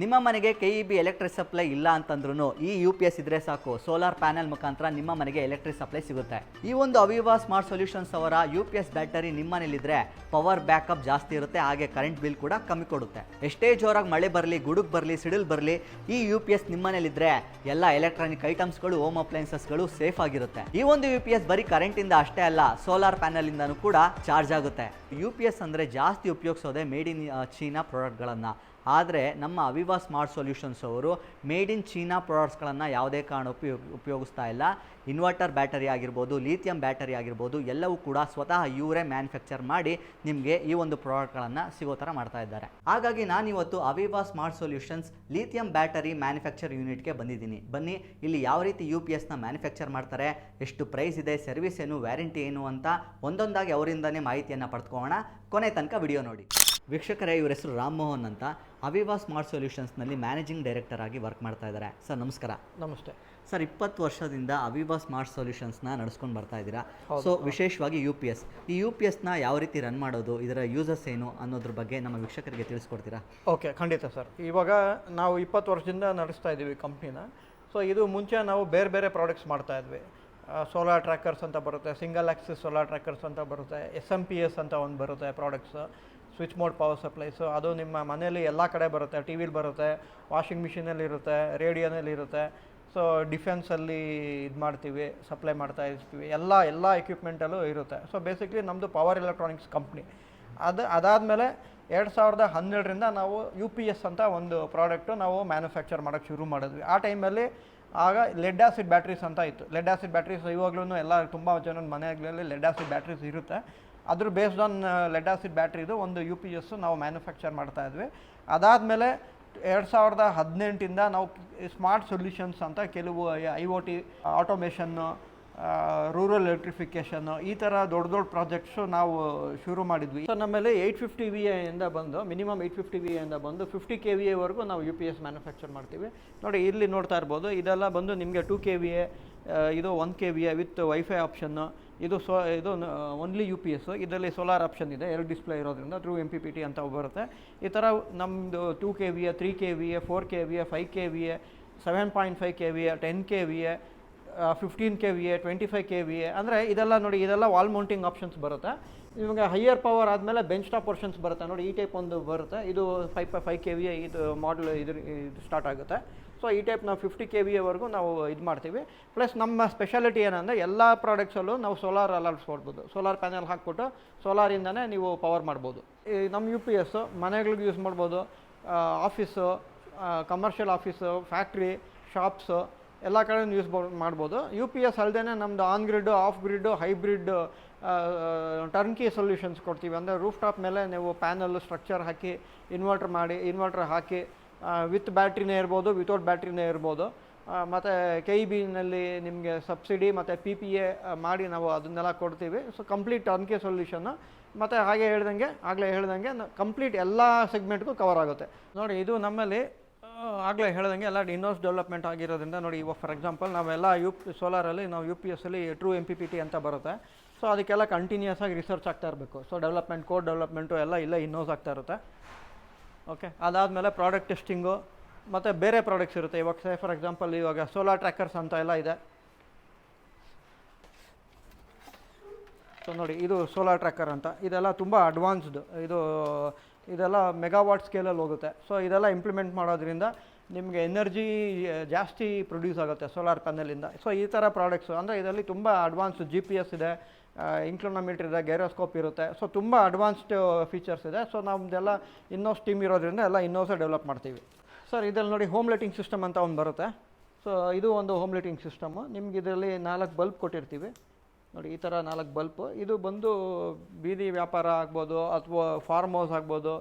ನಿಮ್ಮ ಮನೆಗೆ K E B electric supply ಇಲ್ಲ ಅಂತಂದ್ರೂ ಈ ಯು ಪಿ ಎಸ್ ಇದ್ರೆ ಸಾಕು. ಸೋಲಾರ್ ಪ್ಯಾನೆಲ್ ಮುಖಾಂತರ ನಿಮ್ಮ ಮನೆಗೆ ಎಲೆಕ್ಟ್ರಿಕ್ ಸಪ್ಲೈ ಸಿಗುತ್ತೆ. ಈ ಒಂದು ಅವಿವಾ ಸ್ಮಾರ್ಟ್ ಸೊಲ್ಯೂಷನ್ಸ್ ಅವರ ಯು ಪಿ ಎಸ್ ಬ್ಯಾಟರಿ ನಿಮ್ಮ ಮನೇಲಿದ್ರೆ ಪವರ್ ಬ್ಯಾಕಪ್ ಜಾಸ್ತಿ ಇರುತ್ತೆ, ಹಾಗೆ ಕರೆಂಟ್ ಬಿಲ್ ಕೂಡ ಕಮ್ಮಿ ಕೊಡುತ್ತೆ. ಎಷ್ಟೇ ಜೋರಾಗಿ ಮಳೆ ಬರಲಿ, ಗುಡುಗ್ ಬರಲಿ, ಸಿಡಿಲ್ ಬರಲಿ, ಈ ಯು ಪಿ ಎಸ್ ನಿಮ್ಮ ಮನೇಲಿದ್ರೆ ಎಲ್ಲ ಎಲೆಕ್ಟ್ರಾನಿಕ್ ಐಟಮ್ಸ್ಗಳು ಹೋಮ್ ಅಪ್ಲೈನ್ಸಸ್ಗಳು ಸೇಫ್ ಆಗಿರುತ್ತೆ. ಈ ಒಂದು ಯು ಪಿ ಎಸ್ ಬರೀ ಕರೆಂಟ್ ಇಂದ ಅಷ್ಟೇ ಅಲ್ಲ ಸೋಲಾರ್ ಪ್ಯಾನಲ್ ಇಂದನೂ ಕೂಡ ಚಾರ್ಜ್ ಆಗುತ್ತೆ. ಯು ಪಿ ಎಸ್ ಅಂದ್ರೆ ಜಾಸ್ತಿ ಉಪಯೋಗಿಸೋದೆ ಮೇಡ್ ಇನ್ ಚೀನಾ ಪ್ರಾಡಕ್ಟ್ಗಳನ್ನು ಆದರೆ ನಮ್ಮ ಅವಿವಾ ಸ್ಮಾರ್ಟ್ ಸೊಲ್ಯೂಷನ್ಸ್ ಅವರು ಮೇಡ್ ಇನ್ ಚೀನಾ ಪ್ರಾಡಕ್ಟ್ಸ್ಗಳನ್ನು ಯಾವುದೇ ಕಾರಣ ಉಪಯೋಗ, ಉಪಯೋಗಿಸ್ತಾ ಇಲ್ಲ. ಇನ್ವರ್ಟರ್ ಬ್ಯಾಟರಿ ಆಗಿರ್ಬೋದು ಲೀಥಿಯಂ ಬ್ಯಾಟರಿ ಆಗಿರ್ಬೋದು, ಎಲ್ಲವೂ ಕೂಡ ಸ್ವತಃ ಇವರೇ ಮ್ಯಾನುಫ್ಯಾಕ್ಚರ್ ಮಾಡಿ ನಿಮಗೆ ಈ ಒಂದು ಪ್ರಾಡಕ್ಟ್ಗಳನ್ನು ಸಿಗೋ ಥರ ಮಾಡ್ತಾ ಇದ್ದಾರೆ. ಹಾಗಾಗಿ ನಾನಿವತ್ತು Aviva smart solutions lithium battery manufacture ಯೂನಿಟ್ಗೆ ಬಂದಿದ್ದೀನಿ. ಬನ್ನಿ, ಇಲ್ಲಿ ಯಾವ ರೀತಿ ಯು ಪಿ ಎಸ್ನ ಮ್ಯಾನುಫ್ಯಾಕ್ಚರ್ ಮಾಡ್ತಾರೆ, ಎಷ್ಟು ಪ್ರೈಸ್ ಇದೆ ಸರ್ವಿಸ್ ಏನು ವ್ಯಾರಂಟಿ ಏನು ಅಂತ ಒಂದೊಂದಾಗಿ ಅವರಿಂದನೇ ಮಾಹಿತಿಯನ್ನು ಪಡೆದುಕೊಳ್ಳೋಣ ಕೊನೆ ತನಕ ವಿಡಿಯೋ ನೋಡಿ. ವೀಕ್ಷಕರೇ, ಇವರ ಹೆಸರು ರಾಮ್ಮೋಹನ್ ಅಂತ. ಅವಿವಾ ಸ್ಮಾರ್ಟ್ ಸೊಲ್ಯೂಷನ್ಸ್ನಲ್ಲಿ ಮ್ಯಾನೇಜಿಂಗ್ ಡೈರೆಕ್ಟರ್ ಆಗಿ ವರ್ಕ್ ಮಾಡ್ತಾ ಇದ್ದಾರೆ. ಸರ್ ನಮಸ್ಕಾರ. ನಮಸ್ತೆ. ಸರ್ ಇಪ್ಪತ್ತು ವರ್ಷದಿಂದ ಅವಿವಾ ಸ್ಮಾರ್ಟ್ ಸೊಲ್ಯೂಷನ್ಸ್ನ ನಡೆಸ್ಕೊಂಡು ಬರ್ತಾ ಇದ್ದೀರಾ? ಸೊ ವಿಶೇಷವಾಗಿ ಯು ಪಿ ಎಸ್ ಈ ಯು ಪಿ ಎಸ್ನ ಯಾವ ರೀತಿ ರನ್ ಮಾಡೋದು ಇದರ ಯೂಸಸ್ ಏನು ಅನ್ನೋದ್ರ ಬಗ್ಗೆ ನಮ್ಮ ವೀಕ್ಷಕರಿಗೆ ತಿಳಿಸ್ಕೊಡ್ತೀರಾ? ಓಕೆ ಖಂಡಿತ ಸರ್. ಇವಾಗ ನಾವು ಇಪ್ಪತ್ತು ವರ್ಷದಿಂದ ನಡೆಸ್ತಾ ಇದ್ದೀವಿ ಕಂಪ್ನಿನ ಸೊ ಇದು ಮುಂಚೆ ನಾವು ಬೇರೆ ಬೇರೆ ಪ್ರಾಡಕ್ಟ್ಸ್ ಮಾಡ್ತಾ ಇದ್ವಿ. ಸೋಲಾರ್ ಟ್ರ್ಯಾಕರ್ಸ್ ಅಂತ ಬರುತ್ತೆ ಸಿಂಗಲ್ ಆಕ್ಸಿಸ್ ಸೋಲಾರ್ ಟ್ರ್ಯಾಕರ್ಸ್ ಅಂತ ಬರುತ್ತೆ ಎಸ್ ಎಂ ಪಿ ಎಸ್ ಅಂತ ಒಂದು ಬರುತ್ತೆ products switch mode power supplies ಅದು ನಿಮ್ಮ ಮನೆಯಲ್ಲಿ ಎಲ್ಲ ಕಡೆ ಬರುತ್ತೆ. ಟಿ ವಿಲಿ ಬರುತ್ತೆ, ವಾಷಿಂಗ್ ಮಿಷಿನಲ್ಲಿ ಇರುತ್ತೆ, ರೇಡಿಯೋನಲ್ಲಿ ಇರುತ್ತೆ. ಸೊ ಡಿಫೆನ್ಸಲ್ಲಿ ಇದು ಮಾಡ್ತೀವಿ, ಸಪ್ಲೈ ಮಾಡ್ತಾ ಇರ್ತೀವಿ. ಎಲ್ಲ ಎಲ್ಲ ಎಕ್ವಿಪ್ಮೆಂಟಲ್ಲೂ ಇರುತ್ತೆ. ಸೊ ಬೇಸಿಕ್ಲಿ ನಮ್ಮದು ಪವರ್ ಎಲೆಕ್ಟ್ರಾನಿಕ್ಸ್ ಕಂಪ್ನಿ ಅದು, ಅದಾದಮೇಲೆ ಎರಡು ಸಾವಿರದ ಹನ್ನೆರಡರಿಂದ ನಾವು ಯು ಪಿ ಎಸ್ ಅಂತ ಒಂದು ಪ್ರಾಡಕ್ಟು ನಾವು ಮ್ಯಾನುಫ್ಯಾಕ್ಚರ್ ಮಾಡೋಕ್ಕೆ ಶುರು ಮಾಡಿದ್ವಿ. ಆ ಟೈಮಲ್ಲಿ ಆಗ ಲೆಡ್ ಆ್ಯಸಿಡ್ ಬ್ಯಾಟ್ರೀಸ್ ಅಂತ ಇತ್ತು. ಲೆಡ್ ಆ್ಯಸಿಡ್ ಬ್ಯಾಟ್ರೀಸ್ ಇವಾಗಲೂ ಎಲ್ಲ ತುಂಬ ಜನ ಮನೆಗಳಲ್ಲಿ ಲೆಡ್ ಆ್ಯಸಿಡ್ ಬ್ಯಾಟ್ರೀಸ್ ಇರುತ್ತೆ. ಅದ್ರ ಬೇಸ್ಡ್ ಆನ್ ಲೆಡ್ ಆಸಿಡ್ ಬ್ಯಾಟ್ರಿದು ಒಂದು ಯು ಪಿ ಎಸ್ಸು ನಾವು ಮ್ಯಾನುಫ್ಯಾಕ್ಚರ್ ಮಾಡ್ತಾ ಇದ್ವಿ. ಅದಾದಮೇಲೆ ಎರಡು ಸಾವಿರದ ಹದಿನೆಂಟಿಂದ ನಾವು ಸ್ಮಾರ್ಟ್ ಸೊಲ್ಯೂಷನ್ಸ್ ಅಂತ ಕೆಲವು I O T automation rural electrification ಈ ಥರ ದೊಡ್ಡ ದೊಡ್ಡ ಪ್ರಾಜೆಕ್ಟ್ಸು ನಾವು ಶುರು ಮಾಡಿದ್ವಿ. ಸೊ ನಮ್ಮಲ್ಲಿ ಏಯ್ಟ್ ಫಿಫ್ಟಿ ವಿ ಇಂದ ಬಂದು ಮಿನಿಮಮ್ ಏಯ್ಟ್ ಫಿಫ್ಟಿ ವಿ ಇಂದ ಬಂದು ಫಿಫ್ಟಿ ಕೆ ವಿ ಎವರೆಗೂ ನಾವು ಯು ಪಿ ಎಸ್ ಮ್ಯಾನುಫ್ಯಾಕ್ಚರ್ ಮಾಡ್ತೀವಿ. ನೋಡಿ, ಇಲ್ಲಿ ನೋಡ್ತಾ ಇರ್ಬೋದು, ಇದೆಲ್ಲ ಬಂದು ನಿಮಗೆ ಟೂ ಕೆ ವಿ ಎ ಇದು one K V A with wifi option ಇದು ಸೊ ಇದು ಓನ್ಲಿ ಯು ಪಿ ಎಸ್ ಇದರಲ್ಲಿ ಸೋಲಾರ್ ಆಪ್ಷನ್ ಇದೆ, ಎರಡು ಡಿಸ್ಪ್ಲೇ ಇರೋದ್ರಿಂದ true M P P T ಅಂತ ಬರುತ್ತೆ. ಈ ಥರ ನಮ್ಮದು two K V A three K V A four K V A five K V A seven point five K V ten K V A fifteen K V A twenty five K V A ಅಂದರೆ ಇದೆಲ್ಲ ನೋಡಿ, ಇದೆಲ್ಲ wall mounting options ಬರುತ್ತೆ. ಇವಾಗ higher power ಆದಮೇಲೆ bench top versions ಬರುತ್ತೆ. ನೋಡಿ, ಈ ಟೈಪ್ ಒಂದು ಬರುತ್ತೆ. ಇದು five five K V A ಇದು ಮಾಡಲ್ ಇದ್ರ ಇದು ಸ್ಟಾರ್ಟ್ ಆಗುತ್ತೆ. ಸೊ ಈ ಟೈಪ್ ನಾವು ಫಿಫ್ಟಿ ಕೆ ವಿವರೆಗೂ ನಾವು ಇದು ಮಾಡ್ತೀವಿ. ಪ್ಲಸ್ ನಮ್ಮ ಸ್ಪೆಷಾಲಿಟಿ ಏನಂದರೆ ಎಲ್ಲ ಪ್ರಾಡಕ್ಟ್ಸಲ್ಲೂ ನಾವು ಸೋಲಾರ್ ಅಲಾರ್ಸ್ಕೊಡ್ಬೋದು ಸೋಲಾರ್ ಪ್ಯಾನೆಲ್ ಹಾಕ್ಬಿಟ್ಟು ಸೋಲಾರಿಂದನೇ ನೀವು ಪವರ್ ಮಾಡ್ಬೋದು. ಈ ನಮ್ಮ ಯು ಪಿ ಎಸ್ಸು ಮನೆಗಳಿಗೆ ಯೂಸ್ ಮಾಡ್ಬೋದು. Office commercial office factory shops ಎಲ್ಲ ಕಡೆ ಯೂಸ್ ಮಾಡ್ಬೋದು. ಯು ಪಿ ಎಸ್ ಅಲ್ಲದೆ ನಮ್ಮದು on grid off grid hybrid turnkey solutions ಕೊಡ್ತೀವಿ. ಅಂದರೆ ರೂಫ್ ಟಾಪ್ ಮೇಲೆ ನೀವು ಪ್ಯಾನಲ್ ಸ್ಟ್ರಕ್ಚರ್ ಹಾಕಿ ಇನ್ವರ್ಟರ್ ಮಾಡಿ ಇನ್ವರ್ಟರ್ ಹಾಕಿ ವಿತ್ ಬ್ಯಾಟ್ರಿನೇ ಇರ್ಬೋದು, ವಿತೌಟ್ ಬ್ಯಾಟ್ರಿನೇ ಇರ್ಬೋದು. ಮತ್ತು ಕೆ ಇ ಬಿನಲ್ಲಿ ನಿಮಗೆ ಸಬ್ಸಿಡಿ ಮತ್ತು ಪಿ ಪಿ ಎ ಮಾಡಿ ನಾವು ಅದನ್ನೆಲ್ಲ ಕೊಡ್ತೀವಿ. ಸೊ ಕಂಪ್ಲೀಟ್ ಟರ್ನ್ಕಿ ಸೊಲ್ಯೂಷನ್ನು ಮತ್ತು ಹಾಗೆ ಹೇಳ್ದಂಗೆ, ಆಗಲೇ ಹೇಳ್ದಂಗೆ ಕಂಪ್ಲೀಟ್ ಎಲ್ಲ ಸೆಗ್ಮೆಂಟ್ಗೂ ಕವರ್ ಆಗುತ್ತೆ. ನೋಡಿ, ಇದು ನಮ್ಮಲ್ಲಿ ಆಗಲೇ ಹೇಳ್ದಂಗೆ ಎಲ್ಲ ಇನ್ನೋಸ್ ಡೆವಲಪ್ಮೆಂಟ್ ಆಗಿರೋದ್ರಿಂದ ನೋಡಿ ಇವಾಗ ಫಾರ್ ಎಕ್ಸಾಂಪಲ್ ನಾವೆಲ್ಲ ಯು ಸೋಲಾರಲ್ಲಿ ನಾವು U P ಎಸ್ಸಲ್ಲಿ true M P P T ಅಂತ ಬರುತ್ತೆ. ಸೊ ಅದಕ್ಕೆಲ್ಲ ಕಂಟಿನ್ಯೂಸ್ ಆಗಿ ರಿಸರ್ಚ್ ಆಗ್ತಾ ಇರಬೇಕು. ಸೊ ಡೆವಲಪ್ಮೆಂಟ್ ಕೋಡ್ ಡೆವಲಪ್ಮೆಂಟು ಎಲ್ಲ ಇಲ್ಲೇ ಇನ್ನೋಸ್ ಆಗ್ತಾ ಇರುತ್ತೆ. ಓಕೆ ಅದಾದಮೇಲೆ ಪ್ರಾಡಕ್ಟ್ ಟೆಸ್ಟಿಂಗು ಮತ್ತು ಬೇರೆ ಪ್ರಾಡಕ್ಟ್ಸ್ ಇರುತ್ತೆ. ಇವಾಗ ಸೇ ಫಾರ್ ಎಕ್ಸಾಂಪಲ್ ಇವಾಗ ಸೋಲಾರ್ ಟ್ರ್ಯಾಕರ್ಸ್ ಅಂತ ಎಲ್ಲ ಇದೆ. ಸೊ ನೋಡಿ, ಇದು ಸೋಲಾರ್ ಟ್ರ್ಯಾಕರ್ ಅಂತ. ಇದೆಲ್ಲ ತುಂಬ ಅಡ್ವಾನ್ಸ್ಡ್ ಇದು, ಇದೆಲ್ಲ ಮೆಗಾವಾಟ್ ಸ್ಕೇಲಲ್ಲಿ ಹೋಗುತ್ತೆ. ಸೊ ಇದೆಲ್ಲ ಇಂಪ್ಲಿಮೆಂಟ್ ಮಾಡೋದ್ರಿಂದ ನಿಮಗೆ ಎನರ್ಜಿ ಜಾಸ್ತಿ ಪ್ರೊಡ್ಯೂಸ್ ಆಗುತ್ತೆ ಸೋಲಾರ್ ಪ್ಯಾನಲಿಂದ ಸೊ ಈ ಥರ ಪ್ರಾಡಕ್ಟ್ಸು ಅಂದರೆ ಇದರಲ್ಲಿ ತುಂಬ ಅಡ್ವಾನ್ಸ್ ಜಿ ಪಿ ಎಸ್ ಇದೆ. ಇಂಕ್ಲೋನೋಮೀಟರ್ ಇದೆ ಗೈರೋಸ್ಕೋಪ್ ಇರುತ್ತೆ. ಸೊ ತುಂಬ ಅಡ್ವಾನ್ಸ್ಡ್ ಫೀಚರ್ಸ್ ಇದೆ. ಸೊ ನಮ್ಮದೆಲ್ಲ ಇನ್ನೋಸ್ ಟೀಮ್ ಇರೋದ್ರಿಂದ ಎಲ್ಲ ಇನ್ನೋಸೇ ಡೆವಲಪ್ ಮಾಡ್ತೀವಿ. ಸರ್ ಇದರಲ್ಲಿ ನೋಡಿ ಹೋಮ್ ಲೈಟಿಂಗ್ ಸಿಸ್ಟಮ್ ಅಂತ ಒಂದು ಬರುತ್ತೆ. ಸೊ ಇದು ಒಂದು ಹೋಮ್ ಲೈಟಿಂಗ್ ಸಿಸ್ಟಮು ನಿಮ್ಗೆ ಇದರಲ್ಲಿ ನಾಲ್ಕು ಬಲ್ಬ್ ಕೊಟ್ಟಿರ್ತೀವಿ. ನೋಡಿ, ಈ ಥರ ನಾಲ್ಕು ಬಲ್ಬ್ ಇದು ಬಂದು ಬೀದಿ ವ್ಯಾಪಾರ ಆಗ್ಬೋದು, ಅಥವಾ ಫಾರ್ಮ್ ಹೌಸ್ ಆಗ್ಬೋದು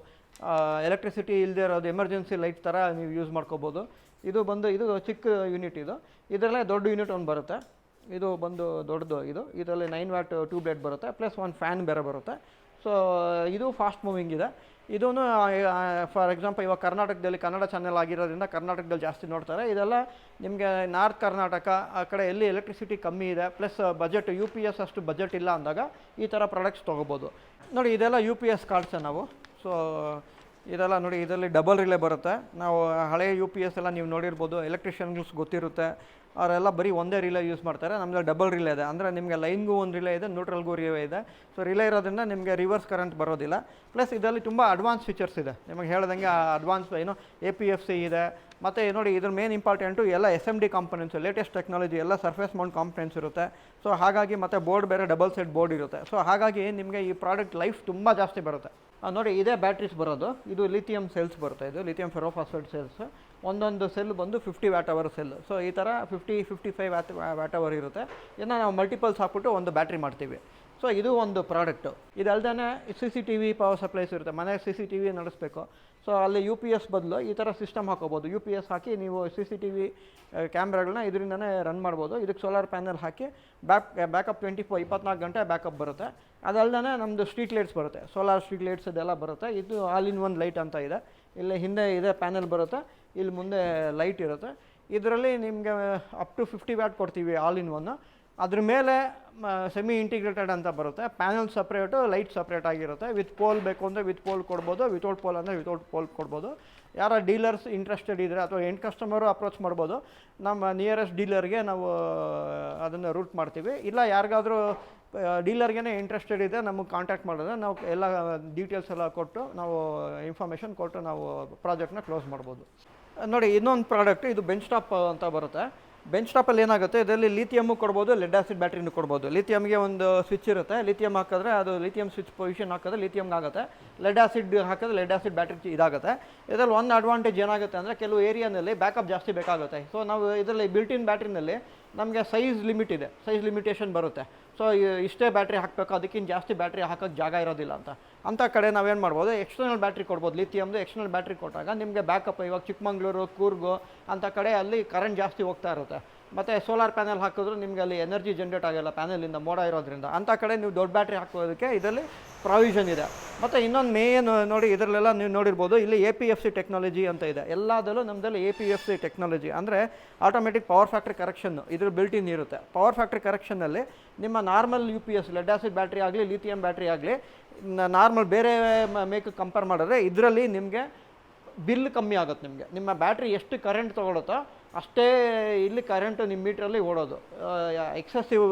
ಎಲೆಕ್ಟ್ರಿಸಿಟಿ ಇಲ್ಲದೆ ಇರೋದು ಎಮರ್ಜೆನ್ಸಿ ಲೈಟ್ ಥರ ನೀವು ಯೂಸ್ ಮಾಡ್ಕೋಬೋದು. ಇದು ಬಂದು, ಇದು ಚಿಕ್ಕ ಯೂನಿಟ್ ಇದು. ಇದರಲ್ಲೇ ದೊಡ್ಡ ಯೂನಿಟ್ ಒಂದು ಬರುತ್ತೆ. ಇದು ಬಂದು ದೊಡ್ಡದು ಇದು. ಇದರಲ್ಲಿ ನೈನ್ ವ್ಯಾಟ್ ಟ್ಯೂಬ್ ಲೈಟ್ ಬರುತ್ತೆ ಪ್ಲಸ್ ಒಂದು ಫ್ಯಾನ್ ಬೇರೆ ಬರುತ್ತೆ. ಸೊ ಇದು ಫಾಸ್ಟ್ ಮೂವಿಂಗ್ ಇದೆ. ಇದೂ ಫಾರ್ ಎಕ್ಸಾಂಪಲ್ ಇವಾಗ ಕರ್ನಾಟಕದಲ್ಲಿ ಕನ್ನಡ ಚಾನೆಲ್ ಆಗಿರೋದ್ರಿಂದ ಕರ್ನಾಟಕದಲ್ಲಿ ಜಾಸ್ತಿ ನೋಡ್ತಾರೆ. ಇದೆಲ್ಲ ನಿಮಗೆ ನಾರ್ತ್ ಕರ್ನಾಟಕ, ಆ ಕಡೆ ಎಲ್ಲಿ ಎಲೆಕ್ಟ್ರಿಸಿಟಿ ಕಮ್ಮಿ ಇದೆ plus budget U P S ಅಷ್ಟು ಬಜೆಟ್ ಇಲ್ಲ ಅಂದಾಗ ಈ ಥರ ಪ್ರಾಡಕ್ಟ್ಸ್ ತೊಗೋಬೋದು. ನೋಡಿ, ಇದೆಲ್ಲ ಯು ಪಿ ಎಸ್ ಕಾರ್ಡ್ಸ ನಾವು. ಸೊ ಇದೆಲ್ಲ ನೋಡಿ, ಇದರಲ್ಲಿ ಡಬಲ್ ರಿಲೇ ಬರುತ್ತೆ. ನಾವು ಹಳೆಯ ಯು ಪಿ ಎಸ್ ಎಲ್ಲ ನೀವು ನೋಡಿರ್ಬೋದು ಎಲೆಕ್ಟ್ರಿಷಿಯನ್ಸ್ ಗೊತ್ತಿರುತ್ತೆ. ಅವರೆಲ್ಲ ಬರೀ ಒಂದೇ ರಿಲೇ ಯೂಸ್ ಮಾಡ್ತಾರೆ. ನಮ್ಮದು ಡಬಲ್ ರಿಲೇ ಇದೆ. ಅಂದರೆ ನಿಮಗೆ ಲೈನ್ಗೂ ಒಂದು ರಿಲೇ ಇದೆ ನ್ಯೂಟ್ರಲ್ಗೂ ರಿಲೇ ಇದೆ. ಸೊ ರಿಲೇ ಇರೋದ್ರಿಂದ ನಿಮಗೆ ರಿವರ್ಸ್ ಕರೆಂಟ್ ಬರೋದಿಲ್ಲ. ಪ್ಲಸ್ ಇದರಲ್ಲಿ ತುಂಬ ಅಡ್ವಾನ್ಸ್ ಫೀಚರ್ಸ್ ಇದೆ. ನಿಮಗೆ ಹೇಳ್ದಂಗೆ ಅಡ್ವಾನ್ಸ್ ಏನು ಎ ಪಿ ಎಫ್ ಸಿ ಇದೆ. ಮತ್ತು ನೋಡಿ ಇದ್ರ ಮೇನ್ ಇಂಪಾರ್ಟೆಂಟು ಎಲ್ಲ S M D components latest technology ಎಲ್ಲ ಸರ್ಫೇಸ್ ಮೌಂಟ್ ಕಾಂಪೊನೆಂಟ್ಸ್ ಇರುತ್ತೆ. ಸೊ ಹಾಗಾಗಿ ಮತ್ತು ಬೋರ್ಡ್ ಬೇರೆ ಡಬಲ್ ಸೆಟ್ ಬೋರ್ಡ್ ಇರುತ್ತೆ. ಸೊ ಹಾಗಾಗಿ ನಿಮಗೆ ಈ ಪ್ರಾಡಕ್ಟ್ ಲೈಫ್ ತುಂಬ ಜಾಸ್ತಿ ಬರುತ್ತೆ. ನೋಡಿ ಇದೇ ಬ್ಯಾಟ್ರೀಸ್ ಬರೋದು. ಇದು ಲಿಥಿಯಂ ಸೆಲ್ಸ್ ಬರುತ್ತೆ. ಇದು ಲಿಥಿಯಂ ಫೆರೋಫಾಸ್ಫೇಟ್ ಸೆಲ್ಸ್ ಒಂದೊಂದು ಸೆಲ್ ಬಂದು fifty watt hour cell so ಈ ಥರ fifty fifty five watt watt hour ಇರುತ್ತೆ. ಇದನ್ನು ನಾವು ಮಲ್ಟಿಪಲ್ಸ್ ಹಾಕ್ಬಿಟ್ಟು ಒಂದು ಬ್ಯಾಟ್ರಿ ಮಾಡ್ತೀವಿ. ಸೊ ಇದು ಒಂದು product ಇದಲ್ದೇ C C T V power supplies ಇರುತ್ತೆ. ಮನೆಗೆ ಸಿ ಸಿ ಟಿ ವಿ ನಡೆಸಬೇಕು. ಸೊ ಅಲ್ಲಿ ಯು ಪಿ ಎಸ್ ಬದಲು ಈ ಥರ ಸಿಸ್ಟಮ್ ಹಾಕೋಬೋದು. ಯು ಪಿ ಎಸ್ ಹಾಕಿ ನೀವು ಸಿ ಸಿ ಟಿ ವಿ ಕ್ಯಾಮ್ರಾಗಳನ್ನ ಇದರಿಂದನೇ ರನ್ ಮಾಡ್ಬೋದು. ಇದಕ್ಕೆ ಸೋಲಾರ್ ಪ್ಯಾನಲ್ ಹಾಕಿ ಬ್ಯಾಕ್ ಬ್ಯಾಕಪ್ ಟ್ವೆಂಟಿ ಫೋರ್ ಇಪ್ಪತ್ನಾಲ್ಕು ಗಂಟೆ ಬ್ಯಾಕಪ್ ಬರುತ್ತೆ. ಅದಲ್ದೇ ನಮ್ಮದು ಸ್ಟ್ರೀಟ್ ಲೈಟ್ಸ್ ಬರುತ್ತೆ. ಸೋಲಾರ್ ಸ್ಟ್ರೀಟ್ ಲೈಟ್ಸ್ ಇದೆಲ್ಲ ಬರುತ್ತೆ. ಇದು ಆಲ್ ಇನ್ ಒನ್ ಲೈಟ್ ಅಂತ ಇದೆ. ಇಲ್ಲಿ ಹಿಂದೆ ಇದೆ ಪ್ಯಾನಲ್ ಬರುತ್ತೆ. ಇಲ್ಲಿ ಮುಂದೆ ಲೈಟ್ ಇರುತ್ತೆ. ಇದರಲ್ಲಿ ನಿಮಗೆ ಅಪ್ ಟು ಫಿಫ್ಟಿ ವ್ಯಾಟ್ ಕೊಡ್ತೀವಿ ಆಲ್ ಇನ್ ಒನ್ ಅದ್ರ ಮೇಲೆ ಸೆಮಿ ಇಂಟಿಗ್ರೇಟೆಡ್ ಅಂತ ಬರುತ್ತೆ. ಪ್ಯಾನಲ್ ಸಪ್ರೇಟು ಲೈಟ್ ಸಪ್ರೇಟ್ ಆಗಿರುತ್ತೆ. ವಿತ್ ಪೋಲ್ ಬೇಕು ಅಂದರೆ ವಿತ್ ಪೋಲ್ ಕೊಡ್ಬೋದು ವಿತೌಟ್ ಪೋಲ್ ಅಂದರೆ ವಿತೌಟ್ ಪೋಲ್ ಕೊಡ್ಬೋದು. ಯಾರ ಡೀಲರ್ಸ್ ಇಂಟ್ರೆಸ್ಟೆಡ್ ಇದ್ದರೆ ಅಥವಾ ಎಂಡ್ ಕಸ್ಟಮರು ಅಪ್ರೋಚ್ ಮಾಡ್ಬೋದು. ನಮ್ಮ ನಿಯರೆಸ್ಟ್ ಡೀಲರ್ಗೆ ನಾವು ಅದನ್ನು ರೂಟ್ ಮಾಡ್ತೀವಿ. ಇಲ್ಲ ಯಾರಿಗಾದರೂ ಡೀಲರ್ಗೆ ಇಂಟ್ರೆಸ್ಟೆಡ್ ಇದೆ ನಮಗೆ ಕಾಂಟ್ಯಾಕ್ಟ್ ಮಾಡಿದ್ರೆ ನಾವು ಎಲ್ಲ ಡೀಟೇಲ್ಸ್ ಎಲ್ಲ ಕೊಟ್ಟು ನಾವು ಇನ್ಫಾರ್ಮೇಷನ್ ಕೊಟ್ಟು ನಾವು ಪ್ರಾಜೆಕ್ಟ್ನ ಕ್ಲೋಸ್ ಮಾಡ್ಬೋದು. ನೋಡಿ, ಇನ್ನೊಂದು ಪ್ರಾಡಕ್ಟ್ ಇದು ಬೆಂಚ್ ಟಾಪ್ ಅಂತ ಬರುತ್ತೆ. ಬೆಂಚ್ ಟಾಪಲ್ಲಿ ಏನಾಗುತ್ತೆ? ಇದರಲ್ಲಿ ಲಿಥಿಯಮ್ಮು ಕೊಡ್ಬೋದು ಲೆಡ್ ಆಸಿಡ್ ಬ್ಯಾಟ್ರಿನೂ ಕೊಡ್ಬೋದು. ಲಿಥಿಯಮ್ಗೆ ಒಂದು ಸ್ವಿಚ್ ಇರುತ್ತೆ. ಲಿಥಿಯಮ್ ಹಾಕಿದ್ರೆ ಅದು ಲಿಥಿಯಮ್ ಸ್ವಿಚ್ ಪೊಸಿಷನ್ ಹಾಕಿದ್ರೆ ಲಿಥಿಯಮ್ಗೆ ಆಗುತ್ತೆ. ಲೆಡ್ ಆಸಿಡ್ ಹಾಕಿದ್ರೆ ಲೆಡ್ ಆಸಿಡ್ ಬ್ಯಾಟ್ರಿ ಇದಾಗುತ್ತೆ. ಇದರಲ್ಲಿ ಒಂದು ಅಡ್ವಾಂಟೇಜ್ ಏನಾಗುತ್ತೆ ಅಂದರೆ ಕೆಲವು ಏರಿಯಾನಲ್ಲಿ ಬ್ಯಾಕಪ್ ಜಾಸ್ತಿ ಬೇಕಾಗುತ್ತೆ. ಸೊ ನಾವು ಇದರಲ್ಲಿ ಬಿಲ್ಟಿನ್ ಬ್ಯಾಟ್ರಿನಲ್ಲಿ ನಮಗೆ ಸೈಜ್ ಲಿಮಿಟ್ ಇದೆ. ಸೈಜ್ ಲಿಮಿಟೇಷನ್ ಬರುತ್ತೆ. ಸೊ ಇಷ್ಟೇ ಬ್ಯಾಟ್ರಿ ಹಾಕಬೇಕು? ಅದಕ್ಕಿಂತ ಜಾಸ್ತಿ ಬ್ಯಾಟ್ರಿ ಹಾಕೋಕ್ಕೆ ಜಾಗ ಇರೋದಿಲ್ಲ ಅಂತ. ಅಂಥ ಕಡೆ ನಾವೇನು ಮಾಡ್ಬೋದು? ಎಕ್ಸ್ಟರ್ನಲ್ ಬ್ಯಾಟ್ರಿ ಕೊಡ್ಬೋದು. ಲಿಥಿಯಮ್ದು ಎಕ್ಸ್ಟರ್ನಲ್ ಬ್ಯಾಟ್ರಿ ಕೊಟ್ಟಾಗ ನಿಮಗೆ ಬ್ಯಾಕಪ್ ಇವಾಗ ಚಿಕ್ಕಮಂಗ್ಳೂರು, ಕೂರ್ಗು ಅಂಥ ಕಡೆ ಅಲ್ಲಿ ಕರೆಂಟ್ ಜಾಸ್ತಿ ಹೋಗ್ತಾ ಇರುತ್ತೆ. ಮತ್ತು ಸೋಲಾರ್ ಪ್ಯಾನೆಲ್ ಹಾಕಿದ್ರು ನಿಮಗೆ ಅಲ್ಲಿ ಎನರ್ಜಿ ಜನ್ರೇಟ್ ಆಗಲ್ಲ ಪ್ಯಾನಲಿಂದ ಮೋಡ ಇರೋದ್ರಿಂದ. ಅಂಥ ಕಡೆ ನೀವು ದೊಡ್ಡ ಬ್ಯಾಟ್ರಿ ಹಾಕೋದಕ್ಕೆ ಇದರಲ್ಲಿ ಪ್ರಾವಿಷನ್ ಇದೆ. ಮತ್ತು ಇನ್ನೊಂದು ಮೇನ್ ನೋಡಿ ಇದರಲ್ಲೆಲ್ಲ ನೀವು ನೋಡಿರ್ಬೋದು, ಇಲ್ಲಿ A P F C technology ಅಂತ ಇದೆ. ಎಲ್ಲದಲ್ಲೂ ನಮ್ಮದಲ್ಲಿ A P F C technology ಅಂದರೆ ಆಟೋಮೆಟಿಕ್ ಪವರ್ ಫ್ಯಾಕ್ಟ್ರಿ ಕರೆಕ್ಷನ್ ಇದ್ರ ಬಿಲ್ಟಿನ್ ಇರುತ್ತೆ. ಪವರ್ ಫ್ಯಾಕ್ಟ್ರಿ ಕರೆಕ್ಷನಲ್ಲಿ ನಿಮ್ಮ normal U P S lead acid battery ಆಗಲಿ ಲಿಥಿಯಂ ಬ್ಯಾಟ್ರಿ ಆಗಲಿ ನಾರ್ಮಲ್ ಬೇರೆ ಮೇಕ್ ಕಂಪೇರ್ ಮಾಡಿದ್ರೆ ಇದರಲ್ಲಿ ನಿಮಗೆ ಬಿಲ್ ಕಮ್ಮಿ ಆಗುತ್ತೆ ನಿಮಗೆ. ನಿಮ್ಮ ಬ್ಯಾಟ್ರಿ ಎಷ್ಟು ಕರೆಂಟ್ ತೊಗೊಳುತ್ತೋ ಅಷ್ಟೇ ಇಲ್ಲಿ ಕರೆಂಟು ನಿಮ್ಮ ಮೀಟ್ರಲ್ಲಿ ಓಡೋದು. ಎಕ್ಸೆಸಿವ್